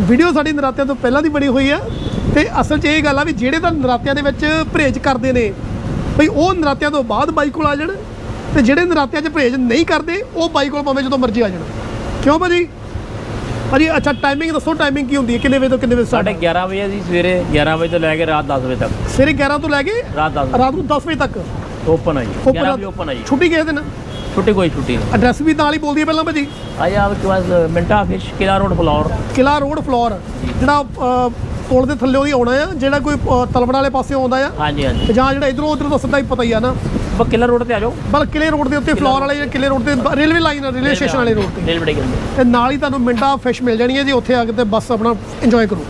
ਵੀਡੀਓ ਸਾਡੀ ਨਰਾਤਿਆਂ ਤੋਂ ਪਹਿਲਾਂ ਦੀ ਬਣੀ ਹੋਈ ਆ ਤੇ ਅਸਲ 'ਚ ਇਹ ਗੱਲ ਆ ਵੀ ਜਿਹੜੇ ਤਾਂ ਨਰਾਤਿਆਂ ਦੇ ਵਿੱਚ ਪਰਹੇਜ ਕਰਦੇ ਨੇ ਭਈ ਉਹ ਨਰਾਤਿਆਂ ਤੋਂ ਬਾਅਦ ਬਾਈ ਕੋਲ ਆ ਜਾਣ ਤੇ ਜਿਹੜੇ ਨਰਾਤਿਆਂ 'ਚ ਪਰਹੇਜ ਨਹੀਂ ਕਰਦੇ ਉਹ ਬਾਈ ਕੋਲ ਭਾਵੇਂ ਜਦੋਂ ਮਰਜ਼ੀ ਆ ਜਾਣ। ਕਿਉਂ ਭਾਜੀ? ਭਾਜੀ ਅੱਛਾ ਟਾਈਮਿੰਗ ਦੱਸੋ ਟਾਈਮਿੰਗ ਕੀ ਹੁੰਦੀ ਹੈ? ਕਿੰਨੇ ਵਜੇ ਤੋਂ ਕਿੰਨੇ ਵਜੇ start? 11 ਵਜੇ ਜੀ ਸਵੇਰੇ 11 ਵਜੇ ਤੋਂ ਲੈ ਕੇ ਰਾਤ 10 ਵਜੇ ਤੱਕ। ਸਵੇਰੇ 11 ਤੋਂ ਲੈ ਕੇ ਰਾਤ 10 ਰਾਤ ਨੂੰ 10 ਵਜੇ ਤੱਕ। ਓਪਨ ਹੈ ਜੀ 11 ਵਜੇ ਓਪਨ ਹੈ ਜੀ। ਛੁੱਟੀ ਕਿਸੇ ਦਿਨ? ਛੁੱਟੀ ਕੋਈ ਛੁੱਟੀ ਨਹੀਂ। ਐਡਰੈਸ ਵੀ ਨਾਲ ਹੀ ਬੋਲਦੀ ਹੈ ਪਹਿਲਾਂ ਭਾਜੀ। ਆਪਕੇ ਪਾਸ ਮਿੰਟਾ fish Qila road floor Qila road floor ਜਿਹੜਾ ਪੁਲ ਦੇ ਥੱਲੇ ਉਹਦੀ ਆਉਣਾ ਆ ਜਿਹੜਾ ਕੋਈ ਅ, ਤਲਵਣ ਵਾਲੇ ਪਾਸੇ ਆਉਂਦਾ ਆ। ਹਾਂਜੀ ਹਾਂਜੀ। ਤੇ ਜਾਂ ਜਿਹੜਾ ਇਧਰੋਂ ਉਧਰ ਦਾ ਸਿੱਧਾ ਹੀ ਪਤਾ ਹੀ ਆ ਨਾ। ਬਸ ਕਿਲਾ ਰੋਡ ਤੇ ਆ ਜਾਓ। ਬਲ ਕਿਲੇ ਰੋਡ ਦੇ ਉੱਤੇ ਫਲੋਰ ਵਾਲੇ ਕਿਲੇ ਰੋਡ ਤੇ ਰੇਲਵੇ ਲਾਈਨ ਰੇਲਵੇ ਸਟੇਸ਼ਨ ਵਾਲੇ ਰੋਡ ਤੇ। ਰੇਲ ਬੜੇ ਕਹਿੰਦੇ ਤੇ ਨਾਲ ਹੀ ਤੁਹਾਨੂੰ ਮਿੰਟਾ ਫਿਸ਼ ਮਿਲ ਜਾਣੀ ਹੈ ਜੀ ਉੱਥੇ ਆ ਕੇ ਤੇ ਬਸ ਆਪਣਾ ਇੰਜੋਏ ਕਰੋ।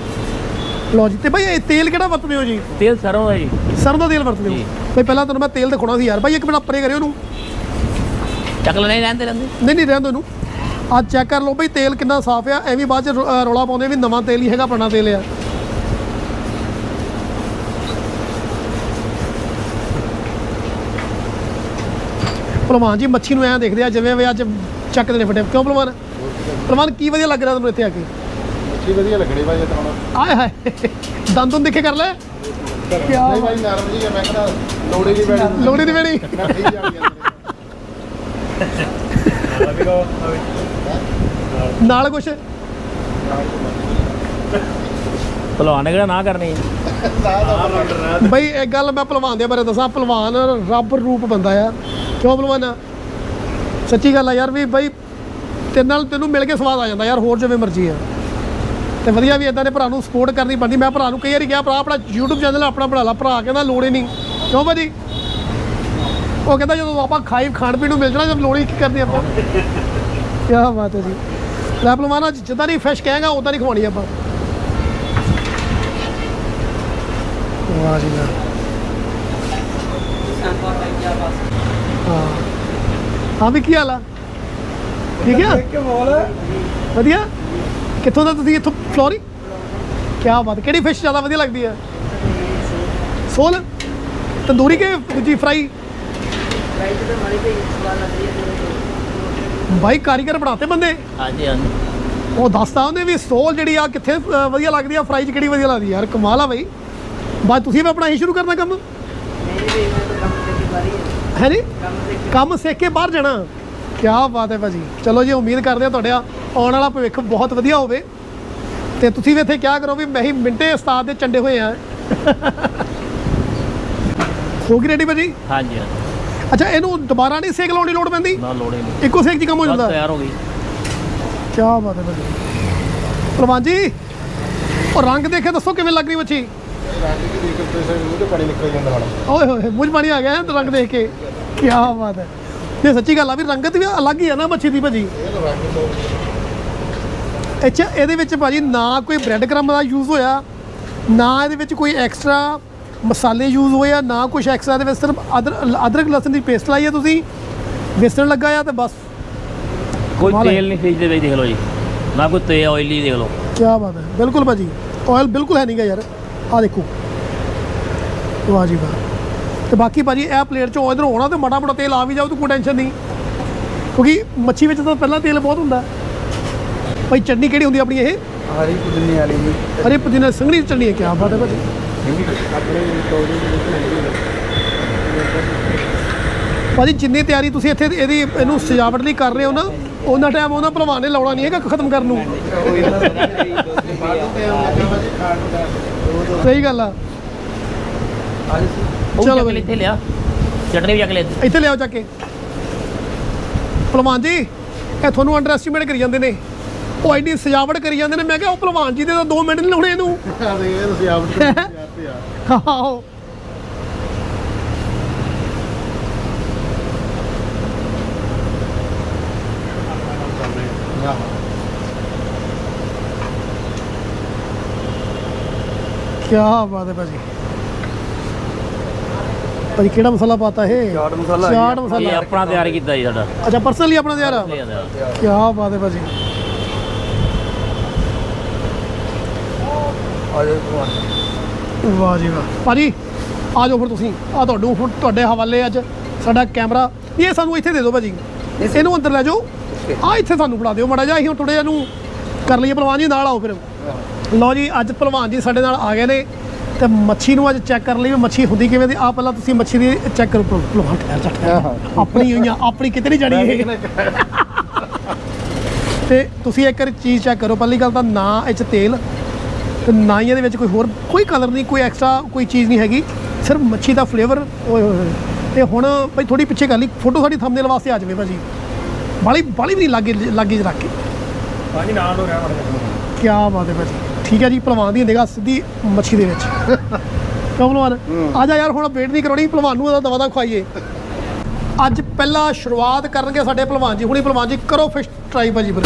ਲਓ ਜੀ ਤੇ ਭਾਈ ਇਹ ਤੇਲ ਕਿਹੜਾ ਵਰਤਦੇ ਹੋ ਜੀ? ਤੇਲ ਸਰੋਂ ਦਾ ਜੀ। ਸਰੋਂ ਦਾ ਤੇਲ ਵਰਤਦੇ ਹੋ। ਭਾਈ ਪਹਿਲਾਂ ਤੁਹਾਨੂੰ ਮੈਂ ਤੇਲ ਦਿਖਾਉਣਾ ਸੀ ਯਾਰ। ਭਾਈ ਇੱਕ ਮਿੰਟ ਪਰੇ ਕਰਿਓ ਉਹਨੂੰ। ਚੱਕਲ ਨਹੀਂ ਰਹਿੰਦੇ ਰਹਿੰਦੇ ਨਹੀਂ ਨਹੀਂ ਰਹਿਣ ਦਿਓ ਇਹਨੂੰ ਅੱਜ ਚੈੱਕ ਕਰ ਲਓ ਬਈ ਤੇਲ ਕਿੰਨਾ ਸਾਫ਼ ਆ। ਐਵੇਂ ਬਾਅਦ ਚ ਰੌਲਾ ਪਾਉਂਦੇ ਵੀ ਨਵਾਂ ਤੇਲ ਹੀ ਹੈਗਾ ਪੁਰਾਣਾ ਤੇਲ ਆ। ਭਲਵਾਨ ਜੀ ਮੱਛੀ ਨੂੰ ਐਂ ਦੇਖਦੇ ਆ ਜਿਵੇਂ ਵੀ ਅੱਜ ਚੱਕਦੇ ਨੇ ਫਟੇ। ਕਿਉਂ ਭਲਵਾਨ? ਭਲਵਾਨ ਕੀ ਵਧੀਆ ਲੱਗ ਰਿਹਾ ਤੁਹਾਨੂੰ ਇੱਥੇ ਆ ਕੇ? ਮੱਛੀ ਵਧੀਆ ਲੱਗਣੀ ਭਾਈ ਇਹ ਤਾਂ ਹੁਣ। ਆਏ ਹਾਏ ਦੰਦ ਦੁੰਦ ਦੇਖੇ ਕਰ ਲੈ। ਕਿਆ ਨਹੀਂ ਭਾਈ ਨਰਮ ਜੀ ਆ, ਮੈਂ ਕਹਿੰਦਾ ਲੋੜੀ ਦੀ ਬੈਠੀ ਲੋੜੀ ਦੀ ਮੈਂ ਜਾਣੀ ਨਾਲ ਕੁਛ? ਭਲਵਾਨ ਨੇ ਕਿਹੜਾ ਨਾ ਕਰਨੀ। ਬਈ ਇੱਕ ਗੱਲ ਮੈਂ ਪਹਿਲਵਾਨ ਦੇ ਬਾਰੇ ਦੱਸਾਂ। ਪਹਿਲਵਾਨ ਰੱਬ ਰੂਪ ਬੰਦਾ ਆ। ਕਿਉਂ ਪਹਿਲਵਾਨ ਸੱਚੀ ਗੱਲ ਆ ਯਾਰ ਵੀ ਬਈ, ਤੇਰੇ ਨਾਲ ਤੈਨੂੰ ਮਿਲ ਕੇ ਸਵਾਦ ਆ ਜਾਂਦਾ ਯਾਰ, ਹੋਰ ਜਿਵੇਂ ਮਰਜ਼ੀ ਆ। ਤੇ ਵਧੀਆ ਵੀ ਇਦਾਂ ਦੇ ਭਰਾ ਨੂੰ ਸਪੋਰਟ ਕਰਨੀ ਪੈਂਦੀ ਮੈਂ ਭਰਾ ਨੂੰ ਕਈ ਵਾਰੀ ਕਿਹਾ, ਭਰਾ, ਆਪਣਾ YouTube ਚੈਨਲ ਆਪਣਾ ਬਣਾ ਲਾ। ਭਰਾ ਕਹਿੰਦਾ, ਲੋੜ ਹੀ ਨਹੀਂ। ਕਿਉਂ ਭਾਜੀ? ਉਹ ਕਹਿੰਦਾ, ਜਦੋਂ ਆਪਾਂ ਖਾਈ, ਖਾਣ ਪੀਣ ਨੂੰ ਮਿਲ ਜਾਣਾ, ਜਦ ਲੋੜ ਹੀ ਕੀ ਕਰਨੀ ਆਪਾਂ? ਕੀ ਬਾਤ ਹੈ ਜੀ। ਲੈ ਪਹਿਲਵਾਨ ਜਿੱਦਾਂ ਦੀ ਫਿਸ਼ ਕਹੇਗਾ ਉਦਾਂ ਦੀ ਖਵਾਉਣੀ ਆਪਾਂ। ਵਾਹ ਜੀ ਵਾਹ ਹਾਂ। ਹਾਂ ਵੀ ਕੀ ਹਾਲ ਆ? ਠੀਕ ਆ? ਕਿ ਬੋਲ ਵਧੀਆ? ਕਿੱਥੋਂ ਦਾ ਤੁਸੀਂ ਇੱਥੋਂ ਫਲੋਰੀ? ਕੀ ਬਾਤ ਕਿਹੜੀ ਫਿਸ਼ ਜ਼ਿਆਦਾ ਵਧੀਆ ਲੱਗਦੀ ਹੈ ਸੋਲ? ਤੰਦੂਰੀ ਕੇ ਦੂਜੀ ਫਰਾਈ ਬਾਈ ਕਾਰੀਗਰ ਬਣਾਤੇ ਬੰਦੇ? ਹਾਂਜੀ ਹਾਂਜੀ। ਉਹ ਦੱਸਦਾ ਉਹਨੇ ਵੀ ਸੋਲ ਜਿਹੜੀ ਆ ਕਿੱਥੇ ਵਧੀਆ ਲੱਗਦੀ ਆ ਫਰਾਈ ਚ ਕਿਹੜੀ ਵਧੀਆ ਲੱਗਦੀ ਆ? ਯਾਰ ਕਮਾਲ ਆ ਬਾਈ। ਬਾਅਦ ਤੁਸੀਂ ਵੀ ਆਪਣਾ ਹੀ ਸ਼ੁਰੂ ਕਰਨਾ ਕੰਮ? ਹੈ ਨੀ ਕੰਮ ਸਿੱਖ ਕੇ ਬਾਹਰ ਜਾਣਾ। ਕੀ ਬਾਤ ਹੈ ਭਾਜੀ। ਚਲੋ ਜੀ ਉਮੀਦ ਕਰਦੇ ਆ ਤੁਹਾਡੇ ਆਉਣ ਵਾਲਾ ਭਵਿੱਖ ਬਹੁਤ ਵਧੀਆ ਹੋਵੇ। ਤੇ ਤੁਸੀਂ ਵੀ ਇੱਥੇ ਕਿਆ ਕਰੋ ਵੀ ਮੈਂ ਹੀ ਮਿੰਟੇ ਉਸਤਾਦ ਦੇ ਚੰਡੇ ਹੋਏ ਆ ਹੋ ਗਈ ਰੈਡੀ ਭਾਜੀ? ਹਾਂਜੀ। ਅੱਛਾ ਇਹਨੂੰ ਦੁਬਾਰਾ ਨਹੀਂ ਸੇਕ ਲਾਉਣ ਦੀ ਲੋੜ ਪੈਂਦੀ? ਨਾ ਲੋੜ ਹੀ ਨਹੀਂ। ਇੱਕੋ ਸੇਕ 'ਚ ਕੰਮ ਹੋ ਜਾਂਦਾ। ਤਿਆਰ ਹੋ ਗਈ। ਕੀ ਬਾਤ ਹੈ ਭਾਜੀ। ਪ੍ਰਵਾਨ ਜੀ ਉਹ ਰੰਗ ਦੇਖੇ ਦੱਸੋ ਕਿਵੇਂ ਲੱਗ ਰਹੀ ਮੱਛੀ ਓਏ ਹੋਏ ਮੂੰਹ ਪਾਣੀ ਆ ਗਿਆ ਹੈ ਰੰਗ ਦੇਖ ਕੇ। ਕੀ ਬਾਤ ਹੈ। ਇਹ ਸੱਚੀ ਗੱਲ ਆ ਵੀ ਰੰਗਤ ਵੀ ਅਲੱਗ ਹੀ ਆ ਨਾ ਮੱਛੀ ਦੀ ਭਾਜੀ। ਅੱਛਾ ਇਹਦੇ ਵਿੱਚ ਭਾਜੀ ਨਾ ਕੋਈ ਬ੍ਰੈਡ ਕ੍ਰਮ ਦਾ ਯੂਜ਼ ਹੋਇਆ ਨਾ ਇਹਦੇ ਵਿੱਚ ਕੋਈ ਐਕਸਟਰਾ ਮਸਾਲੇ ਯੂਜ਼ ਹੋਏ ਆ ਨਾ ਕੁਝ ਐਕਸਟਰਾ ਦੇ ਵਿੱਚ ਸਿਰਫ ਅਦਰ ਅਦਰਕ ਲਸਣ ਦੀ ਪੇਸਟ ਲਾਈ ਆ ਤੁਸੀਂ। ਵੇਸਣ ਲੱਗਾ ਆ ਤੇ ਬਸ। ਕੋਈ। ਤੇਲ ਨਹੀਂ ਫ੍ਰਿਜ ਦੇ ਵਿੱਚ ਦੇਖ ਲਓ ਜੀ। ਨਾ ਕੋਈ ਤੇ ਆਇਲੀ ਦੇਖ ਲਓ। ਕੀ ਬਾਤ ਹੈ। ਬਿਲਕੁਲ ਭਾਜੀ ਆਇਲ ਬਿਲਕੁਲ ਹੈ ਨਹੀਂਗਾ ਯਾਰ। ਆ ਦੇਖੋ। ਵਾਹ ਜੀ ਵਾਹ। ਤੇ ਬਾਕੀ ਭਾਜੀ ਇਹ ਪਲੇਟ ਚੋਂ ਇਧਰ ਹੋਣਾ ਤੇ ਮਾੜਾ ਮੋਟਾ ਤੇਲ ਆ ਵੀ ਜਾਊ ਤਾਂ ਕੋਈ ਟੈਨਸ਼ਨ ਨਹੀਂ। ਕਿਉਂਕਿ ਮੱਛੀ ਵਿੱਚ ਤਾਂ ਪਹਿਲਾਂ ਤੇਲ ਬਹੁਤ ਹੁੰਦਾ। ਭਾਈ ਚਟਨੀ ਕਿਹੜੀ ਹੁੰਦੀ ਆਪਣੀ ਇਹ? ਹਰੀ ਪੁਦੀਨੇ ਵਾਲੀ ਜੀ। ਹਰੇ ਪੁਦੀਨਾ ਸੰਘਣੀ ਚਟਨੀ ਹੈ ਕੀ ਬਾਤ ਹੈ ਭਾਜੀ। ਭਾਜੀ ਜਿੰਨੀ ਤਿਆਰੀ ਤੁਸੀਂ ਇੱਥੇ ਇਹਦੀ ਇਹਨੂੰ ਸਜਾਵਟ ਲਈ ਕਰ ਰਹੇ ਹੋ ਨਾ ਉਹਨਾਂ ਟਾਈਮ ਉਹਨਾਂ ਭਲਵਾਨ ਨੇ ਲਾਉਣਾ ਨਹੀਂ ਹੈਗਾ ਖਤਮ ਕਰਨ ਨੂੰ। ਸਹੀ ਗੱਲ ਆ। ਚਲੋ ਬਈ। ਲੈ ਇੱਥੇ ਲਿਆ। ਚਟਨੀ ਵੀ ਚੱਕ ਲੈ ਇੱਥੇ। ਇੱਥੇ ਲਿਆਓ ਚੱਕ ਕੇ। ਭਲਵਾਨ ਜੀ ਇਹ ਤੁਹਾਨੂੰ ਅੰਡਰ ਐਸਟੀਮੇਟ ਕਰੀ ਜਾਂਦੇ ਨੇ। ਉਹ ਐਡੀ ਸਜਾਵਟ ਕਰੀ ਜਾਂਦੇ ਨੇ। ਮੈਂ ਕਿਹਾ ਉਹ ਭਲਵਾਨ ਜੀ ਦੇ ਤਾਂ 2 ਮਿੰਟ ਨਹੀਂ ਲਾਉਣੇ ਇਹਨੂੰ। ਆ ਦੇ ਇਹ ਤੁਸੀਂ ਆਪ ਤੇ ਆ। ਆਹੋ। ਕੀ ਬਾਤ ਹੈ ਭਾਜੀ। ਭਾਜੀ ਕਿਹੜਾ ਮਸਾਲਾ ਪਾਤਾ ਇਹ? ਚਾਟ ਮਸਾਲਾ ਚਾਟ ਇਹ ਮਸਾਲਾ ਆਪਣਾ ਤਿਆਰ ਕੀਤਾ ਜੀ ਸਾਡਾ। ਅੱਛਾ ਪਰਸਨਲੀ ਆਪਣਾ ਤਿਆਰ ਆ। ਕੀ ਬਾਤ ਹੈ ਭਾਜੀ। ਵਾਹ ਜੀ ਵਾਹ। ਭਾਜੀ ਆ ਜਾਓ ਫਿਰ ਤੁਸੀਂ। ਆ ਤੁਹਾਨੂੰ ਹੁਣ ਤੁਹਾਡੇ ਹਵਾਲੇ ਅੱਜ ਸਾਡਾ ਕੈਮਰਾ। ਇਹ ਸਾਨੂੰ ਇੱਥੇ ਦੇ ਦਿਓ ਭਾਜੀ। ਇਹਨੂੰ ਅੰਦਰ ਲੈ ਜਾਓ। ਆ ਇੱਥੇ ਸਾਨੂੰ ਫੜਾ ਦਿਓ। ਮੜਾ ਜਾ ਅਸੀਂ ਹੁਣ ਥੋੜੇ ਜਿਹਾ ਨੂੰ ਕਰ ਲਈਏ ਪਹਿਲਵਾਨ ਜੀ ਨਾਲ ਆਓ ਫਿਰ। ਲਓ ਜੀ ਅੱਜ ਪਹਿਲਵਾਨ ਜੀ ਸਾਡੇ ਨਾਲ ਆ ਗਏ ਨੇ ਤੇ ਮੱਛੀ ਨੂੰ ਅੱਜ ਚੈੱਕ ਕਰਨ ਲਈ ਮੱਛੀ ਹੁੰਦੀ ਕਿਵੇਂ ਦੀ? ਆ ਪਹਿਲਾਂ ਤੁਸੀਂ ਮੱਛੀ ਦੀ ਚੈੱਕ ਕਰੋ ਜਾ ਠਹਿਰ ਜਾ। ਆਪਣੀ ਹੋਈਆਂ ਆਪਣੀ ਕਿਤੇ ਨਹੀਂ ਜਾਣੀ ਇਹ। ਤੇ ਤੁਸੀਂ ਇੱਕ ਵਾਰੀ ਚੀਜ਼ ਚੈੱਕ ਕਰੋ ਪਹਿਲੀ ਗੱਲ ਤਾਂ ਨਾ ਇਹ 'ਚ ਤੇਲ ਤੇ ਨਾ ਹੀ ਇਹਦੇ ਵਿੱਚ ਕੋਈ ਹੋਰ ਕੋਈ ਕਲਰ ਨਹੀਂ ਕੋਈ ਐਕਸਟਰਾ ਕੋਈ ਚੀਜ਼ ਨਹੀਂ ਹੈਗੀ। ਸਿਰਫ ਮੱਛੀ ਦਾ ਫਲੇਵਰ ਓਏ ਹੋਏ ਤੇ ਹੁਣ ਭਾਈ ਥੋੜੀ ਪਿੱਛੇ ਕਰ ਲਈ ਫੋਟੋ ਸਾਡੀ ਥੰਬਨੇਲ ਵਾਸਤੇ ਆ ਜਾਵੇ ਭਾਜੀ। ਬਾਲੀ ਬਾਲੀ ਵੀ ਨਹੀਂ ਲੱਗੇ ਲੱਗੇ ਰੱਖ ਕੇ। ਭਾਜੀ ਨਾਲ ਹੋ ਗਿਆ ਮੜ ਕੀ ਬਾਤ ਹੈ ਭਾਜੀ। ਠੀਕ ਹੈ ਜੀ ਪਹਿਲਵਾਨ ਦੀ ਨਿਗਾਹ ਸਿੱਧੀ ਮੱਛੀ ਦੇ ਵਿੱਚ। ਕਿਉਂ ਪਹਿਲਵਾਨ ਆ ਜਾ ਯਾਰ ਹੁਣ ਵੇਟ ਨਹੀਂ ਕਰਾਉਣੀ ਪਹਿਲਵਾਨ ਨੂੰ ਉਹਦਾ ਦਵਾ ਦਾ ਖਵਾਈਏ। ਅੱਜ ਪਹਿਲਾਂ ਸ਼ੁਰੂਆਤ ਕਰਨਗੇ ਸਾਡੇ ਪਹਿਲਵਾਨ ਜੀ ਹੁਣੀ ਪਹਿਲਵਾਨ ਜੀ ਕਰੋ ਫਿਸ਼ ਟਰਾਈ ਭਾਜੀ ਫਿਰ।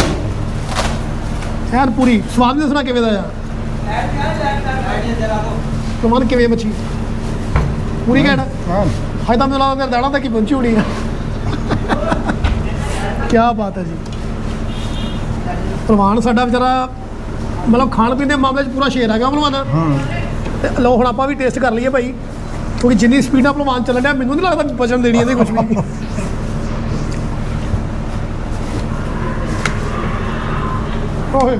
ਐਨ ਪੂਰੀ ਸਵਾਦ ਨਹੀਂ ਦੱਸਣਾ ਕਿਵੇਂ ਦਾ ਆ? ਪਹਿਲਵਾਨ ਕਿਵੇਂ ਮੱਛੀ? ਪੂਰੀ ਕਹਿਣਾ? ਹਾਂ। ਤਾਂ ਮੈਨੂੰ ਲੱਗਦਾ ਮੇਰੇ ਦਾਣਾ ਤੱਕ ਹੀ ਪਹੁੰਚੀ ਹੋਣੀ ਆ। ਕੀ ਬਾਤ ਹੈ ਜੀ। ਪਹਿਲਵਾਨ ਸਾਡਾ ਵਿਚਾਰਾ ਮਤਲਬ ਖਾਣ ਪੀਣ ਦੇ ਮਾਮਲੇ 'ਚ ਪੂਰਾ ਸ਼ੇਰ ਹੈਗਾ ਪਹਿਲਵਾਨ ਹਾਂ। ਲਓ ਹੁਣ ਆਪਾਂ ਵੀ ਟੇਸਟ ਕਰ ਲਈਏ ਭਾਈ। ਕਿਉਂਕਿ ਜਿੰਨੀ ਸਪੀਡ ਨਾਲ ਪਹਿਲਵਾਨ ਚੱਲਣ ਡਿਆ ਮੈਨੂੰ ਨਹੀਂ ਲੱਗਦਾ ਬਚਣ ਦੇਣੀ ਇਹਦੇ ਕੁਝ ਵੀ। ਓਏ।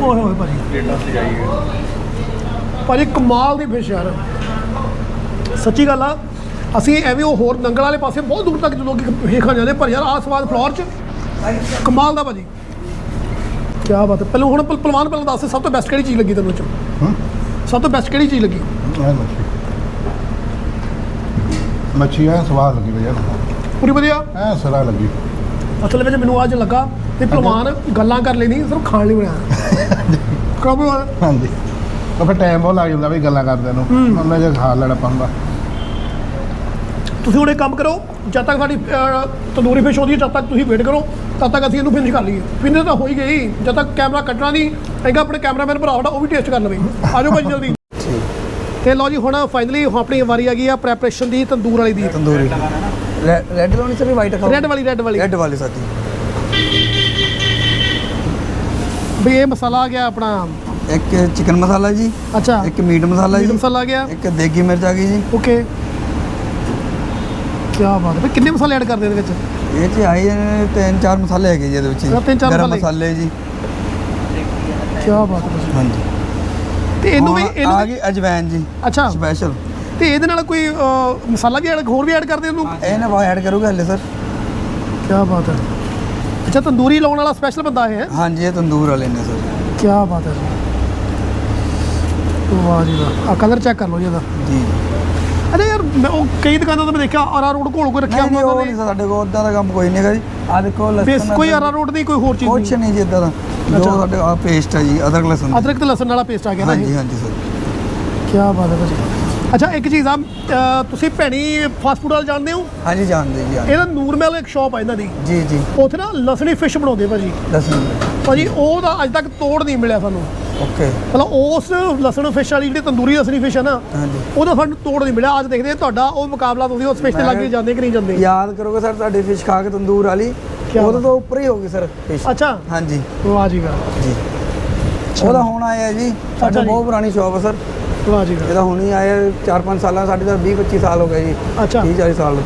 ਓਏ ਹੋਏ ਭਾਜੀ ਭਾਜੀ ਕਮਾਲ ਦੀ ਫਿਸ਼ ਯਾਰ। ਸੱਚੀ ਗੱਲ ਆ ਅਸੀਂ ਐਵੇਂ ਉਹ ਹੋਰ ਨੰਗਲ ਵਾਲੇ ਪਾਸੇ ਬਹੁਤ ਦੂਰ ਤੱਕ ਲੋਕ ਫਿਸ਼ ਖਾਣ ਜਾਂਦੇ ਪਰ ਯਾਰ ਆਹ ਸਵਾਦ ਫਲੋਰ ਚ ਕਮਾਲ ਦਾ ਭਾਜੀ। ਕੀ ਬਾਤ ਹੈ। ਪਹਿਲਾਂ ਹੁਣ ਪਹਿਲਵਾਨ ਪਹਿਲਾਂ ਦੱਸ ਸਭ ਤੋਂ ਬੈਸਟ ਕਿਹੜੀ ਚੀਜ਼ ਲੱਗੀ ਤੈਨੂੰ ਚੋਂ ਸਭ ਤੋਂ ਬੈਸਟ ਕਿਹੜੀ ਚੀਜ਼ ਲੱਗੀ? ਮੱਛੀ। ਮੱਛੀ ਆ ਸਵਾਦ ਲੱਗੀ ਭਈਆ ਪੂਰੀ ਵਧੀਆ? ਐ ਸਰਾ ਲੱਗੀ। ਅਸਲ ਵਿੱਚ ਮੈਨੂੰ ਅੱਜ ਲੱਗਾ ਤੇ ਪਹਿਲਵਾਨ ਗੱਲਾਂ ਕਰ ਲੈਣੀ ਸਿਰਫ ਖਾਣ ਲਈ ਬਣਾਇਆ। ਕਬਲ ਹਾਂਜੀ। ਉਹ ਫਿਰ ਟਾਈਮ ਬਹੁਤ ਲੱਗ ਜਾਂਦਾ ਵੀ ਗੱਲਾਂ ਕਰਦੇ ਨੂੰ। ਉਹਨਾਂ ਜੇ ਖਾ ਲੈਣਾ ਪੰਦਾ ਤੁਸੀਂ ਹੁਣ ਇੱਕ ਕੰਮ ਕਰੋ ਜਦ ਤੱਕ ਸਾਡੀ ਤੰਦੂਰੀ ਫਿਸ਼ ਆਉਂਦੀ ਹੈ ਜਦ ਤੱਕ ਤੁਸੀਂ ਵੇਟ ਕਰੋ ਤਦ ਤੱਕ ਅਸੀਂ ਇਹਨੂੰ ਫਿਨਿਸ਼ ਕਰ ਲਈਏ। ਫਿਨਿਸ਼ ਤਾਂ ਹੋ ਹੀ ਗਈ ਜਦ ਤੱਕ ਕੈਮਰਾ ਕੱਟਣਾ ਨਹੀਂ ਹੈਗਾ ਆਪਣੇ ਕੈਮਰਾਮੈਨ ਭਰਾ ਸਾਡਾ ਉਹ ਵੀ ਟੇਸਟ ਕਰ ਲਵੇ ਆਜੋ ਭਾਈ ਜਲਦੀ। ਤੇ ਲਓ ਜੀ ਹੁਣ ਫਾਈਨਲੀ ਆਪਣੀ ਵਾਰੀ ਆ ਗਈ ਆ ਪ੍ਰੈਪਰੇਸ਼ਨ ਦੀ ਤੰਦੂਰ ਵਾਲੀ ਦੀ। ਤੰਦੂਰੀ। ਰੈੱਡ ਲਾਉਣੀ ਸਰ ਵਾਈਟ ਖਾਓ। ਰੈੱਡ ਵਾਲੀ ਰੈੱਡ ਵਾਲੀ। ਰੈੱਡ ਵਾਲੀ ਸਾਥੀ ਵੀ ਇਹ ਮਸਾਲਾ ਆ ਗਿਆ ਆਪਣਾ। ਇੱਕ ਚਿਕਨ ਮਸਾਲਾ ਜੀ ਅੱਛਾ। ਇੱਕ ਮੀਟ ਮਸਾਲਾ ਜੀ ਮਸਾਲਾ ਆ ਗਿਆ। ਇੱਕ ਦੇਗੀ ਮਿਰਚ ਆ ਗਈ ਜੀ। ਓਕੇ ਕੀ ਬਾਤ ਹੈ। ਵੀ ਕਿੰਨੇ ਮਸਾਲੇ ਐਡ ਕਰਦੇ ਇਹਦੇ ਵਿੱਚ? ਇਹ ਚ ਆਏ ਨੇ ਤਿੰਨ ਚਾਰ ਮਸਾਲੇ ਹੈਗੇ ਜੀ ਇਹਦੇ ਵਿੱਚ ਅੱਛਾ, ਤਿੰਨ ਚਾਰ ਗਰਮ ਮਸਾਲੇ। ਮਸਾਲੇ ਜੀ। ਕੀ ਬਾਤ ਹੈ ਭਾਜੀ। ਹਾਂਜੀ। ਤੇ ਇਹਨੂੰ ਵੀ ਹੁਣ ਇਹਨੂੰ ਆ ਵੀ- ਗਈ ਅਜਵੈਨ ਜੀ ਅੱਛਾ। ਸਪੈਸ਼ਲ ਤੇ ਇਹਦੇ ਨਾਲ ਕੋਈ ਅਹ, ਮਸਾਲਾ ਵੀ ਐਡ ਹੋਰ ਵੀ ਐਡ ਕਰਦੇ ਇਹਨੂੰ? ਇਹ ਨਾ ਐਡ ਕਰੋਗੇ ਹਲੇ ਸਰ ਕੀ ਬਾਤ ਹੈ। ਅੱਛਾ ਤੰਦੂਰੀ ਲਾਉਣ ਵਾਲਾ ਸਪੈਸ਼ਲ ਬੰਦਾ ਇਹ ਹੈ? ਹਾਂਜੀ ਇਹ ਤੰਦੂਰ ਵਾਲੇ ਨੇ ਸਰ ਕੀ ਬਾਤ ਹੈ। ਜੀ ਵਾਹ ਜੀ ਵਾਹ। ਆ ਕਲਰ ਚੈੱਕ ਕਰ ਲਓ ਜੀ ਇਹਦਾ। ਜੀ। ਮੈਂ ਉਹ ਕਈ ਦੁਕਾਨਾਂ ਤੋਂ ਮੈਂ ਦੇਖਿਆ ਆਰਾ ਰੋਡ ਘੋਲ ਕੇ ਰੱਖਿਆ ਨਹੀਂ ਨਹੀਂ ਹੁੰਦਾ ਉਹ ਨਹੀਂ ਸਾਡੇ ਕੋਲ ਉਦਾਂ ਦਾ ਕੰਮ ਕੋਈ ਨਹੀਂ ਹੈਗਾ ਜੀ। ਆ ਦੇਖੋ ਬੇਸ ਲਸਣ ਕੋਈ ਆਰਾ ਰੋਡ ਨਹੀਂ ਕੋਈ ਹੋਰ ਚੀਜ਼ ਕੁਛ ਨਹੀਂ? ਨਹੀਂ ਜੀ ਇਦਾਂ ਦਾ। ਜੋ ਅੱਛਾ। ਸਾਡੇ ਆ ਪੇਸਟ ਹੈ ਜੀ ਅਦਰਕ ਲਸਣ ਦੀ। ਅਦਰਕ ਤੇ ਲਸਣ ਵਾਲਾ ਪੇਸਟ ਆ ਗਿਆ ਨਾ ਹਾਂਜੀ ਇਹ ਹਾਂਜੀ ਸਰ। ਕੀ ਬਾਤ ਹੈ ਭਾਜੀ। ਅੱਛਾ ਇੱਕ ਚੀਜ਼ ਆ ਤੁਸੀਂ ਭੈਣੀ ਫਾਸਟ ਫੂਡ ਵਾਲ ਜਾਣਦੇ ਹੋ? ਹਾਂਜੀ ਜਾਣਦੇ ਜੀ ਹਾਂ। ਇਹਦਾ ਨੂਰ ਮਹਿਲ ਇੱਕ ਸ਼ਾਪ ਆ ਇਹਨਾਂ ਦੀ। ਜੀ ਜੀ। ਉੱਥੇ ਨਾ ਲਸਣੀ ਫਿਸ਼ ਬਣਾਉਂਦੇ ਭਾਜੀ। ਲਸਣ ਭਾਜੀ ਉਹਦਾ ਅੱਜ ਤੱਕ ਤੋੜ ਨਹੀਂ ਮਿਲਿਆ ਸਾਨੂੰ। ਓਕੇ ਮਤਲਬ ਉਸ ਲਸਣ ਫਿਸ਼ ਵਾਲੀ ਜਿਹੜੀ ਤੰਦੂਰੀ ਲਸਣੀ ਫਿਸ਼ ਹੈ ਨਾ ਹਾਂਜੀ। ਉਹਦਾ ਸਾਨੂੰ ਤੋੜ ਨਹੀਂ ਮਿਲਿਆ। ਅੱਜ ਦੇਖਦੇ ਹਾਂ ਤੁਹਾਡਾ ਉਹ ਮੁਕਾਬਲਾ ਤੁਸੀਂ ਉਸ ਫਿਸ਼ ਤੇ ਲੱਗ ਜਾਂਦੇ ਕਿ ਨਹੀਂ ਜਾਂਦੇ? ਯਾਦ ਕਰੋਗੇ ਸਰ ਤੁਹਾਡੀ ਫਿਸ਼ ਖਾ ਕੇ ਤੰਦੂਰ ਵਾਲੀ। ਉਹਦੇ ਤੋਂ ਉੱਪਰ ਹੀ ਹੋਗੀ ਸਰ ਫਿਸ਼ ਅੱਛਾ। ਹਾਂਜੀ। ਵਾਹ ਜੀ ਵਾਹ। ਜੀ। ਉਹਦਾ ਹੁਣ ਆਇਆ ਜੀ। ਸਾਡੀ। ਬਹੁਤ ਪੁਰਾਣੀ ਸ਼ਾਪ ਹੈ ਸਰ। ਵਾਹ ਜੀ ਵਾਹ। ਇਹਦਾ ਹੁਣ ਹੀ ਆਇਆ 4-5 ਸਾਲਾਂ ਸਾਡੀ ਤਾਂ 20 25 ਸਾਲ ਹੋ ਗਏ ਜੀ। ਅੱਛਾ। 30 40 ਸਾਲ।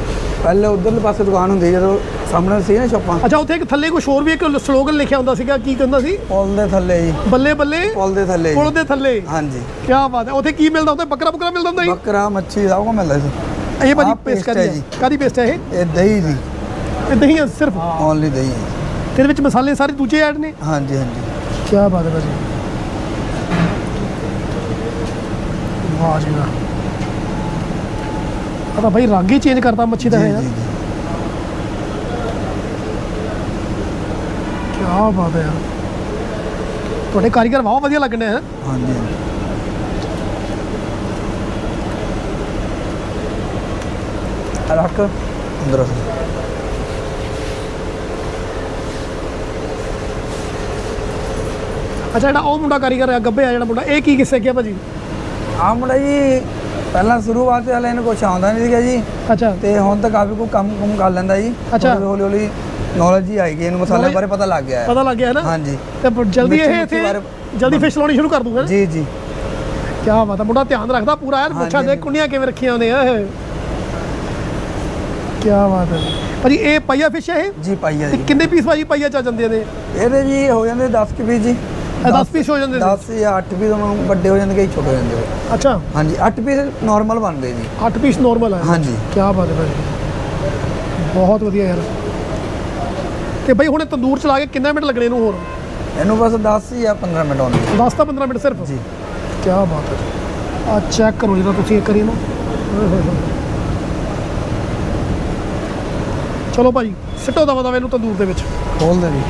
ਪਹਿਲੇ ਉਧਰਲੇ ਪਾਸੇ ਦੁਕਾਨ ਹੁੰਦੀ ਜਦੋਂ ਸਾਹਮਣੇ ਸੀ ਨਾ ਸ਼ਾਪਾਂ। ਅੱਛਾ ਉੱਥੇ ਇੱਕ ਥੱਲੇ ਕੁਝ ਹੋਰ ਵੀ ਇੱਕ ਸਲੋਗਨ ਲਿਖਿਆ ਹੁੰਦਾ ਸੀਗਾ ਕੀ ਕਹਿੰਦਾ ਸੀ? ਪੁਲ ਦੇ ਥੱਲੇ ਜੀ। ਬੱਲੇ ਬੱਲੇ? ਪੁਲ ਦੇ ਥੱਲੇ ਪੁਲ ਜੀ ਦੇ ਥੱਲੇ? ਹਾਂਜੀ। ਕੀ ਬਾਤ ਹੈ। ਉੱਥੇ ਕੀ ਮਿਲਦਾ ਹੁੰਦਾ? ਬੱਕਰਾ ਬੱਕਰਾ ਮਿਲਦਾ ਹੁੰਦਾ ਜੀ? ਬੱਕਰਾ ਮੱਛੀ ਸਭ ਕੁਝ ਮਿਲਦਾ ਸੀ ਇਹ ਭਾਜੀ ਆਹ ਪੇਸਟ paste ਕਰੀ ਹੈ ਹੈ? ਜੀ। ਕਾਦੀ ਪੇਸਟ ਹੈ ਇਹ? ਇਹ ਦਹੀਂ ਜੀ ਇਹ ਦਹੀਂ ਹੈ ਸਿਰਫ? ਓਨਲੀ ਦਹੀਂ ਹੈ ਤੇ ਇਹਦੇ ਵਿੱਚ ਮਸਾਲੇ ਸਾਰੇ ਦੂਜੇ ਐਡ ਨੇ? ਹਾਂਜੀ ਹਾਂਜੀ। ਕੀ ਬਾਤ ਹੈ ਭਾਜੀ। ਵਾਹ ਜੀ ਵਾਹ। ਤਾਂ ਭਾਈ ਰੰਗ ਹੀ ਚੇਂਜ ਕਰਤਾ ਮੱਛੀ ਦਾ ਜੀ ਹੈ ਯਾਰ। ਜੀ ਜੀ। ਕੀ ਬਾਤ ਹੈ ਯਾਰ। ਤੁਹਾਡੇ ਕਾਰੀਗਰ ਵਾਹ ਵਧੀਆ ਲੱਗਣੇ ਹੈ ਹਾਂਜੀ ਹਾਂਜੀ। ਆਹ ਰੱਖ। ਅੰਦਰ ਰੱਖ। ਅੱਛਾ ਜਿਹੜਾ ਉਹ ਮੁੰਡਾ ਕਾਰੀਗਰ ਹੈ ਗੱਬੇ ਆ ਜਿਹੜਾ ਮੁੰਡਾ ਇਹ ਕੀ ਕਿੱਸੇ ਗਿਆ ਭਾਜੀ? ਆਹ ਮੁੰਡਾ ਜੀ ਪਹਿਲਾਂ ਸ਼ੁਰੂਆਤ ਵਾਲੇ ਨੂੰ ਕੁਛ ਆਉਂਦਾ ਨਹੀਂ ਸੀਗਾ ਜੀ। ਅੱਛਾ। ਤੇ ਹੁਣ ਤਾਂ ਕਾਫੀ ਕੋਈ ਕੰਮ ਕੁਮ ਕਰ ਲੈਂਦਾ ਜੀ। ਅੱਛਾ। ਹੌਲੀ ਹੌਲੀ ਨੌਲੇਜ ਹੀ ਆਏਗੀ ਇਹਨੂੰ ਮਸਾਲੇ Knowledge- ਬਾਰੇ ਪਤਾ ਲੱਗ ਗਿਆ ਹੈ। ਪਤਾ ਲੱਗ ਗਿਆ ਹੈ ਨਾ? ਹਾਂਜੀ। ਤੇ ਬ- ਜਲਦੀ ਮਿਰਚੀ ਇਹ ਇੱਥੇ ਬਾਰੇ- ਜਲਦੀ ਫਿਸ਼ ਲਾਉਣੀ ਸ਼ੁਰੂ ਕਰ ਦੂੰਗਾ ਜੀ ਜੀ। ਕੀ ਬਾਤ ਹੈ ਮੁੰਡਾ ਧਿਆਨ ਰੱਖਦਾ ਪੂਰਾ ਯਾਰ ਹਾਂਜੀ, ਪੁੱਛਾਂ ਦੇ ਹਾਂਜੀ। ਕੁੰਡੀਆਂ ਕਿਵੇਂ ਰੱਖੀਆਂ ਆ ਇਹ ਕੀ ਬਾਤ ਹੈ। ਭਾਜੀ ਇਹ ਪਾਈਆ ਫਿਸ਼ ਹੈ ਇਹ? ਜੀ ਪਾਈਆ ਤੇ ਜੀ ਕਿੰਨੇ ਪੀਸ ਭਾਜੀ ਪਾਈਆ ਚ ਜਾਂਦੇ ਨੇ ਇਹਦੇ ਜੀ ਹੋ ਜਾਂਦੇ 10 ਕਿ ਪੀਸ ਜੀ। ਇਹ 10 ਪੀਸ ਹੋ ਜਾਂਦੇ ਨੇ 10 ਜਾਂ 8 ਪੀਸ ਹੁਣ ਵੱਡੇ ਹੋ ਜਾਂਦੇ ਕਈ ਛੋਟੇ ਹੋ ਜਾਂਦੇ। ਅੱਛਾ। ਹਾਂਜੀ 8 ਪੀਸ ਨਾਰਮਲ ਬਣਦੇ ਜੀ। 8 ਪੀਸ ਨਾਰਮਲ ਹੈ ਹਾਂਜੀ। ਕੀ ਬਾਤ ਹੈ ਭਾਜੀ ਬਹੁਤ ਵਧੀਆ ਯਾਰ। ਤੇ ਭਾਈ ਹੁਣ ਤੰਦੂਰ ਚਲਾ ਕੇ ਕਿੰਨਾ ਮਿੰਟ ਲੱਗਣੇ ਇਹਨੂੰ ਹੋਰ? ਇਹਨੂੰ ਬਸ 10 ਜਾਂ 15 ਮਿੰਟ ਆਉਂਦੇ। 10 ਤਾਂ 15 ਮਿੰਟ ਸਿਰਫ? ਜੀ। ਕੀ ਬਾਤ ਹੈ। ਆ ਚੈੱਕ ਕਰੋ ਜਿਹੜਾ ਤੁਸੀਂ ਇੱਕ ਵਾਰੀ ਇਹਨੂੰ। ਚਲੋ ਭਾਜੀ ਸਿੱਟੋ ਦਵਾ ਦਵਾ ਇਹਨੂੰ ਤੰਦੂਰ ਦੇ ਵਿੱਚ। ਖੋਲ ਦੇ ਜੀ।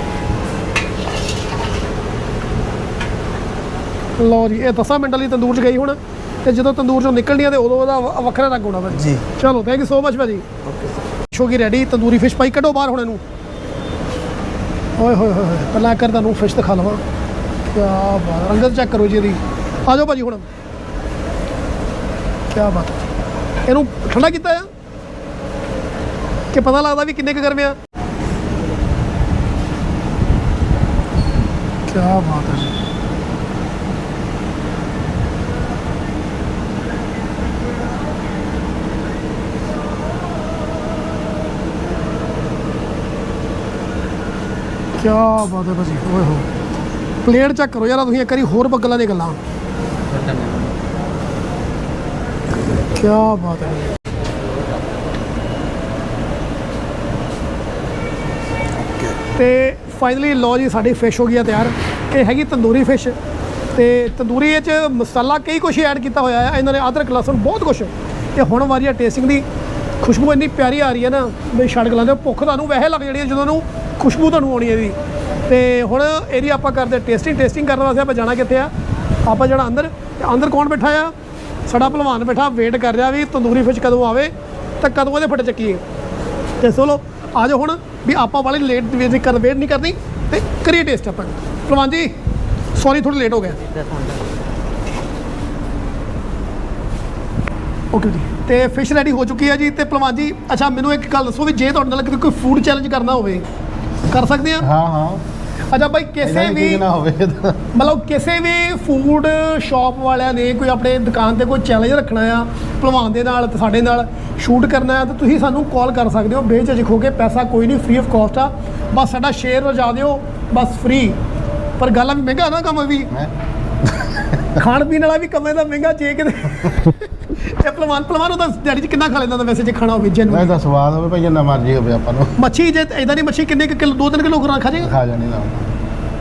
ਲਓ ਜੀ ਇਹ 10 ਮਿੰਟਾਂ ਲਈ ਤੰਦੂਰ 'ਚ ਗਈ ਹੁਣ ਤੇ ਜਦੋਂ ਤੰਦੂਰ 'ਚੋਂ ਨਿਕਲਣੀ ਆ ਤੇ ਉਦੋਂ ਉਹਦਾ ਵੱਖਰਾ ਰੰਗ ਹੋਣਾ ਭਾਜੀ ਜੀ। ਚਲੋ ਥੈਂਕ ਯੂ ਸੋ ਮਚ ਭਾਜੀ। ਓਕੇ ਸ਼ੋ ਕੀ ਰੈਡੀ ਤੰਦੂਰੀ ਫਿਸ਼ ਪਾਈ ਕੱਢੋ ਬਾਹਰ ਹੁਣ ਇਹਨੂੰ। ਓਏ ਹੋਏ ਹੋਏ ਪਹਿਲਾਂ ਕਰ ਤੁਹਾਨੂੰ ਫਿਸ਼ ਦਿਖਾ ਲਵਾਂ। ਕੀ ਬਾਤ ਰੰਗਤ ਚੈੱਕ ਕਰੋ ਜੀ ਇਹਦੀ। ਆ ਜਾਓ ਭਾਜੀ ਹੁਣ। ਕੀ ਬਾਤ। ਇਹਨੂੰ ਠੰਡਾ ਕੀਤਾ ਆ? ਕਿ ਪਤਾ ਲੱਗਦਾ ਵੀ ਕਿੰਨੇ ਕੁ ਗਰਮ ਆ? ਕੀ ਬਾਤ ਹੈ ਕੀ ਬਾਤ ਹੈ ਭਾਜੀ, ਓਏ ਹੋ। ਪਲੇਟ ਚੈੱਕ ਕਰੋ ਯਾਰ ਤੁਸੀਂ ਇੱਕ ਵਾਰੀ ਹੋਰ ਬੱਗਲਾਂ ਦੀਆਂ ਗੱਲਾਂ। ਕੀ ਬਾਤ ਹੈ। ਤੇ ਫਾਈਨਲੀ ਲੋ ਜੀ, ਸਾਡੀ ਫਿਸ਼ ਹੋ ਗਈ ਆ ਤਿਆਰ। ਇਹ ਹੈਗੀ ਤੰਦੂਰੀ ਫਿਸ਼ ਤੇ ਤੰਦੂਰੀ ਇਹ ਚ ਮਸਾਲਾ ਕਈ ਕੁਝ ਐਡ ਕੀਤਾ ਹੋਇਆ ਹੈ ਇਹਨਾਂ ਨੇ ਅਦਰਕ ਲਸਣ ਬਹੁਤ ਕੁਝ ਤੇ ਹੁਣ ਵਾਰੀ ਆ ਟੇਸਟਿੰਗ ਦੀ। ਖੁਸ਼ਬੂ ਇੰਨੀ ਪਿਆਰੀ ਆ ਰਹੀ ਹੈ ਨਾ, ਬਈ ਛੜਕ ਲਾਉਂਦੇ ਹੋ। ਭੁੱਖ ਤੁਹਾਨੂੰ ਵੈਸੇ ਲੱਗ ਜਾਣੀ ਹੈ ਜਦੋਂ ਨੂੰ ਖੁਸ਼ਬੂ ਤੁਹਾਨੂੰ ਆਉਣੀ ਹੈ ਇਹਦੀ ਤੇ ਹੁਣ ਇਹਦੀ ਆਪਾਂ ਕਰਦੇ ਟੇਸਟਿੰਗ ਟੇਸਟਿੰਗ ਕਰਨ ਵਾਸਤੇ ਆਪਾਂ ਜਾਣਾ ਕਿੱਥੇ ਆ? ਆਪਾਂ ਜਾਣਾ ਅੰਦਰ ਤੇ ਅੰਦਰ ਕੌਣ ਬੈਠਾ ਆ? ਸਾਡਾ ਭਲਵਾਨ ਬੈਠਾ ਵੇਟ ਕਰ ਰਿਹਾ ਵੀ ਤੰਦੂਰੀ ਫਿਸ਼ ਕਦੋਂ ਆਵੇ ਤਾਂ ਕਦੋਂ ਇਹਦੇ ਫਟ ਚੱਕੀਏ। ਤੇ ਸੋਲੋ ਆ ਜਾਓ ਹੁਣ ਵੀ ਆਪਾਂ ਵਾਲੇ ਲੇਟ ਵੇਟ ਕਰ ਵੇਟ ਨਹੀਂ ਕਰਨੀ ਤੇ ਕਰੀਏ ਟੇਸਟ ਆਪਾਂ। ਭਲਵਾਨ ਜੀ ਸੌਰੀ ਥੋੜਾ ਲੇਟ ਹੋ ਗਿਆ। ਓਕੇ ਜੀ, ਤੇ ਫਿਸ਼ ਰੈਡੀ ਹੋ ਚੁੱਕੀ ਹੈ ਜੀ। ਤੇ ਭਲਵਾਨ ਜੀ, ਅੱਛਾ ਮੈਨੂੰ ਇੱਕ ਗੱਲ ਦੱਸੋ ਵੀ ਜੇ ਤੁਹਾਡੇ ਨਾਲ ਕਿਤੇ ਕੋਈ ਫੂਡ ਚੈਲੰਜ ਕਰਨਾ ਹੋਵੇ ਕਰ ਸਕਦੇ ਆ? ਹਾਂ ਹਾਂ। ਅੱਛਾ ਬਾਈ ਕਿਸੇ ਇਹਦਾ ਵੀ ਵੀ ਨਾ ਹੋਵੇ ਤਾਂ ਮਤਲਬ ਕਿਸੇ ਵੀ ਫੂਡ ਸ਼ਾਪ ਵਾਲਿਆਂ ਨੇ ਕੋਈ ਆਪਣੇ ਦੁਕਾਨ ਤੇ ਕੋਈ ਚੈਲੰਜ ਰੱਖਣਾ ਆ ਭਲਵਾਨ ਦੇ ਨਾਲ ਤੇ ਸਾਡੇ ਨਾਲ ਸ਼ੂਟ ਕਰਨਾ ਆ ਤਾਂ ਤੁਸੀਂ ਸਾਨੂੰ ਕਾਲ ਕਰ ਸਕਦੇ ਹੋ। ਬੇਝਿਜਕ ਹੋ ਕੇ ਪੈਸਾ ਕੋਈ ਨਹੀਂ ਫ੍ਰੀ ਆਫ ਕਾਸਟ ਆ। ਬਸ ਸਾਡਾ ਸ਼ੇਅਰ ਰਜਾ ਦਿਓ ਬਸ ਫ੍ਰੀ ਪਰ ਗੱਲ ਆ ਵੀ ਮਹਿੰਗਾ ਨਾ ਕੰਮ ਵੀ। ਹੈਂ? ਖਾਣ ਪੀਣ ਵਾਲਾ ਵੀ ਕਮੇ ਦਾ ਮਹਿੰਗਾ ਜੇ ਕਿਤੇ। ਇਹ ਭਲਵਾਨ ਭਲਵਾਨ ਉਹਦਾ ਦਿਹਾੜੀ 'ਚ ਕਿੰਨਾ ਖਾ ਲੈਂਦਾ ਹੁੰਦਾ ਵੈਸੇ ਜੇ ਖਾਣਾ ਹੋਵੇ ਜੈਨੂਨ ਤਾਂ ਸਵਾਦ ਹੋਵੇ ਭਾਈ ਜਿੰਨਾ ਮਰਜ਼ੀ ਹੋਵੇ ਆਪਾਂ ਨੂੰ। ਮੱਛੀ ਜੇ ਇਦਾਂ ਦੀ ਮੱਛੀ ਕਿੰਨੇ ਕੁ ਕਿਲੋ 2-3 ਕਿਲੋ ਖਾ ਖਾ ਜਾਏਗਾ ਖਾ ਜਾਣੀ ਨਾ।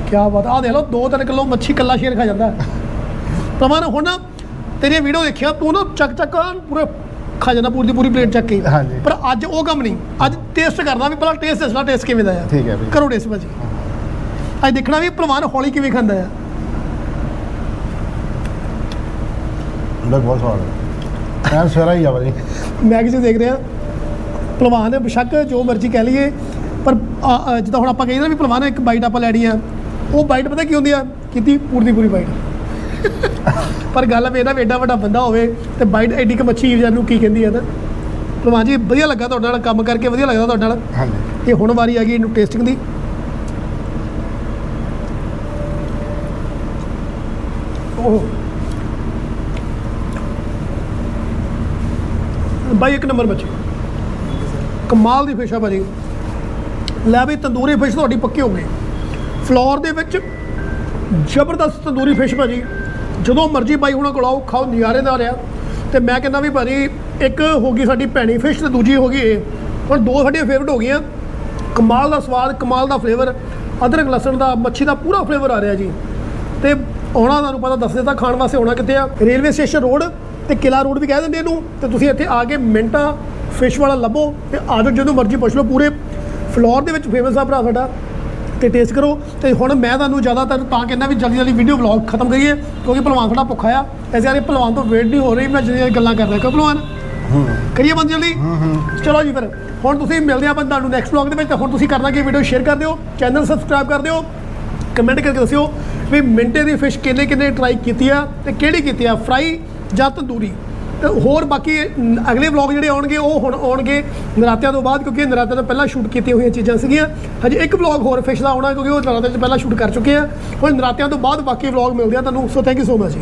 ਕੀ ਬਾਤ ਆ ਦੇਖ ਲਓ 2-3 ਕਿਲੋ ਮੱਛੀ ਕੱਲਾ ਸ਼ੇਰ ਖਾ ਜਾਂਦਾ। ਤਮਨ ਹੁਣ ਨਾ ਤੇਰੀ ਵੀਡੀਓ ਦੇਖਿਆ ਤੂੰ ਨਾ ਚੱਕ ਚੱਕ ਪੂਰੇ ਖਾ ਜਾਂਦਾ ਪੂਰੀ ਦੀ ਪੂਰੀ ਪਲੇਟ ਚੱਕ ਕੇ। ਹਾਂਜੀ। ਪਰ ਅੱਜ ਉਹ ਕੰਮ ਨਹੀਂ। ਅੱਜ ਟੇਸਟ ਕਰਨਾ ਵੀ ਪਹਿਲਾਂ ਟੇਸਟ ਦੱਸਣਾ ਟੇਸਟ ਕਿਵੇਂ ਦਾ ਆ। ਠੀਕ ਹੈ ਵੀ ਕਰੋ ਟੇਸਟ ਭਾਜੀ। ਅੱਜ ਦੇਖਣਾ ਵੀ ਪ੍ਰਮਾਨ ਹੌਲੀ ਕਿਵੇਂ ਖਾਂਦਾ ਆ। ਉਹਦਾ ਬਹੁਤ ਸਵਾਦ ਹੈ ਐਨ ਸਵੇਰਾ ਹੀ ਆ ਮੈਂ ਕਿਸੇ ਦੇਖ ਰਿਹਾ ਪਹਿਲਵਾਨ ਦੇ ਬੇਸ਼ੱਕ ਜੋ ਮਰਜ਼ੀ ਕਹਿ ਲਈਏ ਪਰ ਜਿੱਦਾਂ ਹੁਣ ਆਪਾਂ ਕਹਿੰਦੇ ਨਾ ਵੀ ਪਹਿਲਵਾਨ ਇੱਕ ਬਾਈਟ ਆਪਾਂ ਲੈਣੀ ਆ ਉਹ ਬਾਈਟ ਪਤਾ ਕੀ ਹੁੰਦੀ ਆ? ਕੀਤੀ ਪੂਰੀ ਪੂਰੀ ਬਾਈਟ ਪਰ ਗੱਲ ਵੀ ਇਹਦਾ ਵੀ ਐਡਾ ਵੱਡਾ ਬੰਦਾ ਹੋਵੇ ਤੇ ਬਾਈਟ ਐਡੀ ਕ ਮੱਛੀ ਯਾਰ ਨੂੰ ਕੀ ਕਹਿੰਦੀ ਆ ਨਾ? ਪਹਿਲਵਾਨ ਜੀ ਵਧੀਆ ਲੱਗਾ ਤੁਹਾਡੇ ਨਾਲ ਕੰਮ ਕਰਕੇ ਵਧੀਆ ਲੱਗਦਾ ਤੁਹਾਡੇ ਨਾਲ। ਹਾਂਜੀ। ਤੇ ਹੁਣ ਵਾਰੀ ਆ ਗਈ ਇਹਨੂੰ ਟੇਸਟਿੰਗ ਦੀ। ਓਹ। ਬਾਈ, ਇੱਕ ਨੰਬਰ ਬੱਚੇ। ਕਮਾਲ ਦੀ ਫਿਸ਼ ਆ ਭਾਜੀ। ਲੈ ਵੀ ਤੰਦੂਰੀ ਫਿਸ਼ ਤੁਹਾਡੀ ਪੱਕੀ ਹੋ ਗਈ। ਫਲੋਰ ਦੇ ਵਿੱਚ ਜ਼ਬਰਦਸਤ ਤੰਦੂਰੀ ਫਿਸ਼ ਭਾਜੀ। ਜਦੋਂ ਮਰਜ਼ੀ ਬਾਈ ਹੁਣਾਂ ਕੋਲ ਆਓ, ਖਾਓ ਨਜ਼ਾਰੇਦਾਰ ਆ ਤੇ ਮੈਂ ਕਹਿੰਦਾ ਵੀ ਭਾਜੀ, ਇੱਕ ਹੋ ਗਈ ਸਾਡੀ ਭੈਣੀ ਫਿਸ਼ ਤੇ ਦੂਜੀ ਹੋ ਗਈ ਇਹ। ਹੁਣ ਦੋ ਸਾਡੀਆਂ ਫੇਵਰਟ ਹੋ ਗਈਆਂ। ਕਮਾਲ ਦਾ ਸਵਾਦ, ਕਮਾਲ ਦਾ ਫਲੇਵਰ ਅਦਰਕ, ਲਸਣ ਦਾ, ਮੱਛੀ ਦਾ ਪੂਰਾ ਫਲੇਵਰ ਆ ਰਿਹਾ ਜੀ। ਤੇ ਆਉਣਾ ਤੁਹਾਨੂੰ ਪਤਾ ਦੱਸ ਦਿੱਤਾ, ਖਾਣ ਵਾਸਤੇ ਆਉਣਾ ਕਿੱਥੇ ਆ? Railway station road. ਤੇ ਕਿਲਾ ਰੋਡ ਵੀ ਕਹਿ ਦਿੰਦੇ ਇਹਨੂੰ ਤੇ ਤੁਸੀਂ ਇੱਥੇ ਆ ਕੇ ਮਿੰਟਾ ਫਿਸ਼ ਵਾਲਾ ਲੱਭੋ ਤੇ ਆ ਜਾਓ ਜਦੋਂ ਮਰਜ਼ੀ ਪੁੱਛ ਲਓ ਪੂਰੇ ਫਲੋਰ ਦੇ ਵਿੱਚ ਫੇਮਸ ਆ ਭਰਾ ਸਾਡਾ ਤੇ ਟੇਸਟ ਕਰੋ। ਤੇ ਹੁਣ ਮੈਂ ਤੁਹਾਨੂੰ ਜ਼ਿਆਦਾਤਰ ਤਾਂ ਕਹਿੰਦਾ ਵੀ ਜਲਦੀ ਜਲਦੀ ਵੀਡੀਓ ਵਲੌਗ ਖਤਮ ਕਰੀਏ ਕਿਉਂਕਿ ਭਲਵਾਨ ਸਾਡਾ ਭੁੱਖਾ ਆ। ਐਸੇ ਕਰਕੇ ਭਲਵਾਨ ਤੋਂ ਵੇਟ ਨਹੀਂ ਹੋ ਰਹੀ ਮੈਂ ਜਿਹੜੀਆਂ ਗੱਲਾਂ ਕਰ ਰਿਹਾ ਕਿ ਭਲਵਾਨ? ਕਰੀਏ ਬੰਦ ਜਲਦੀ? ਚਲੋ ਜੀ ਫਿਰ ਹੁਣ ਤੁਸੀਂ ਮਿਲਦੇ ਆਪਾਂ ਤੁਹਾਨੂੰ ਨੈਕਸਟ ਵਲੌਗ ਦੇ ਵਿੱਚ ਤੇ ਹੁਣ ਤੁਸੀਂ ਕਰਨਾ ਕੀ ਵੀਡੀਓ ਸ਼ੇਅਰ ਕਰ ਦਿਓ ਚੈਨਲ ਸਬਸਕ੍ਰਾਈਬ ਕਰ ਦਿਓ ਕਮੈਂਟ ਕਰਕੇ ਦੱਸਿਓ ਵੀ ਮਿੰਟੇ ਦੀ ਫਿਸ਼ ਕਿੰਨੇ ਕਿੰਨੇ ਟਰਾਈ ਕੀਤੀ ਆ ਤੇ ਕਿਹੜੀ ਕੀਤੀ ਆ ਫਰਾਈ ਜਾਂ ਤੰਦੂਰੀ ਤੇ ਹੋਰ ਬਾਕੀ ਅਗਲੇ ਵਲੌਗ ਜਿਹੜੇ ਆਉਣਗੇ, ਉਹ ਹੁਣ ਆਉਣਗੇ ਨਰਾਤਿਆਂ ਤੋਂ ਬਾਅਦ, ਕਿਉਂਕਿ ਨਰਾਤਿਆਂ ਤੋਂ ਪਹਿਲਾਂ ਸ਼ੂਟ ਕੀਤੀਆਂ ਹੋਈਆਂ ਚੀਜ਼ਾਂ ਸੀਗੀਆਂ। ਹਜੇ ਇੱਕ ਵਲੌਗ ਹੋਰ ਫਿਸ਼ ਦਾ ਆਉਣਾ, ਕਿਉਂਕਿ ਉਹ ਨਰਾਤਿਆਂ ਤੋਂ ਪਹਿਲਾਂ ਸ਼ੂਟ ਕਰ ਚੁੱਕੇ ਆ। ਹੁਣ ਨਰਾਤਿਆਂ ਤੋਂ ਬਾਅਦ ਬਾਕੀ ਵਲੌਗ ਮਿਲਦੇ ਆ। ਤੁਹਾਨੂੰ so thank you so much ਜੀ।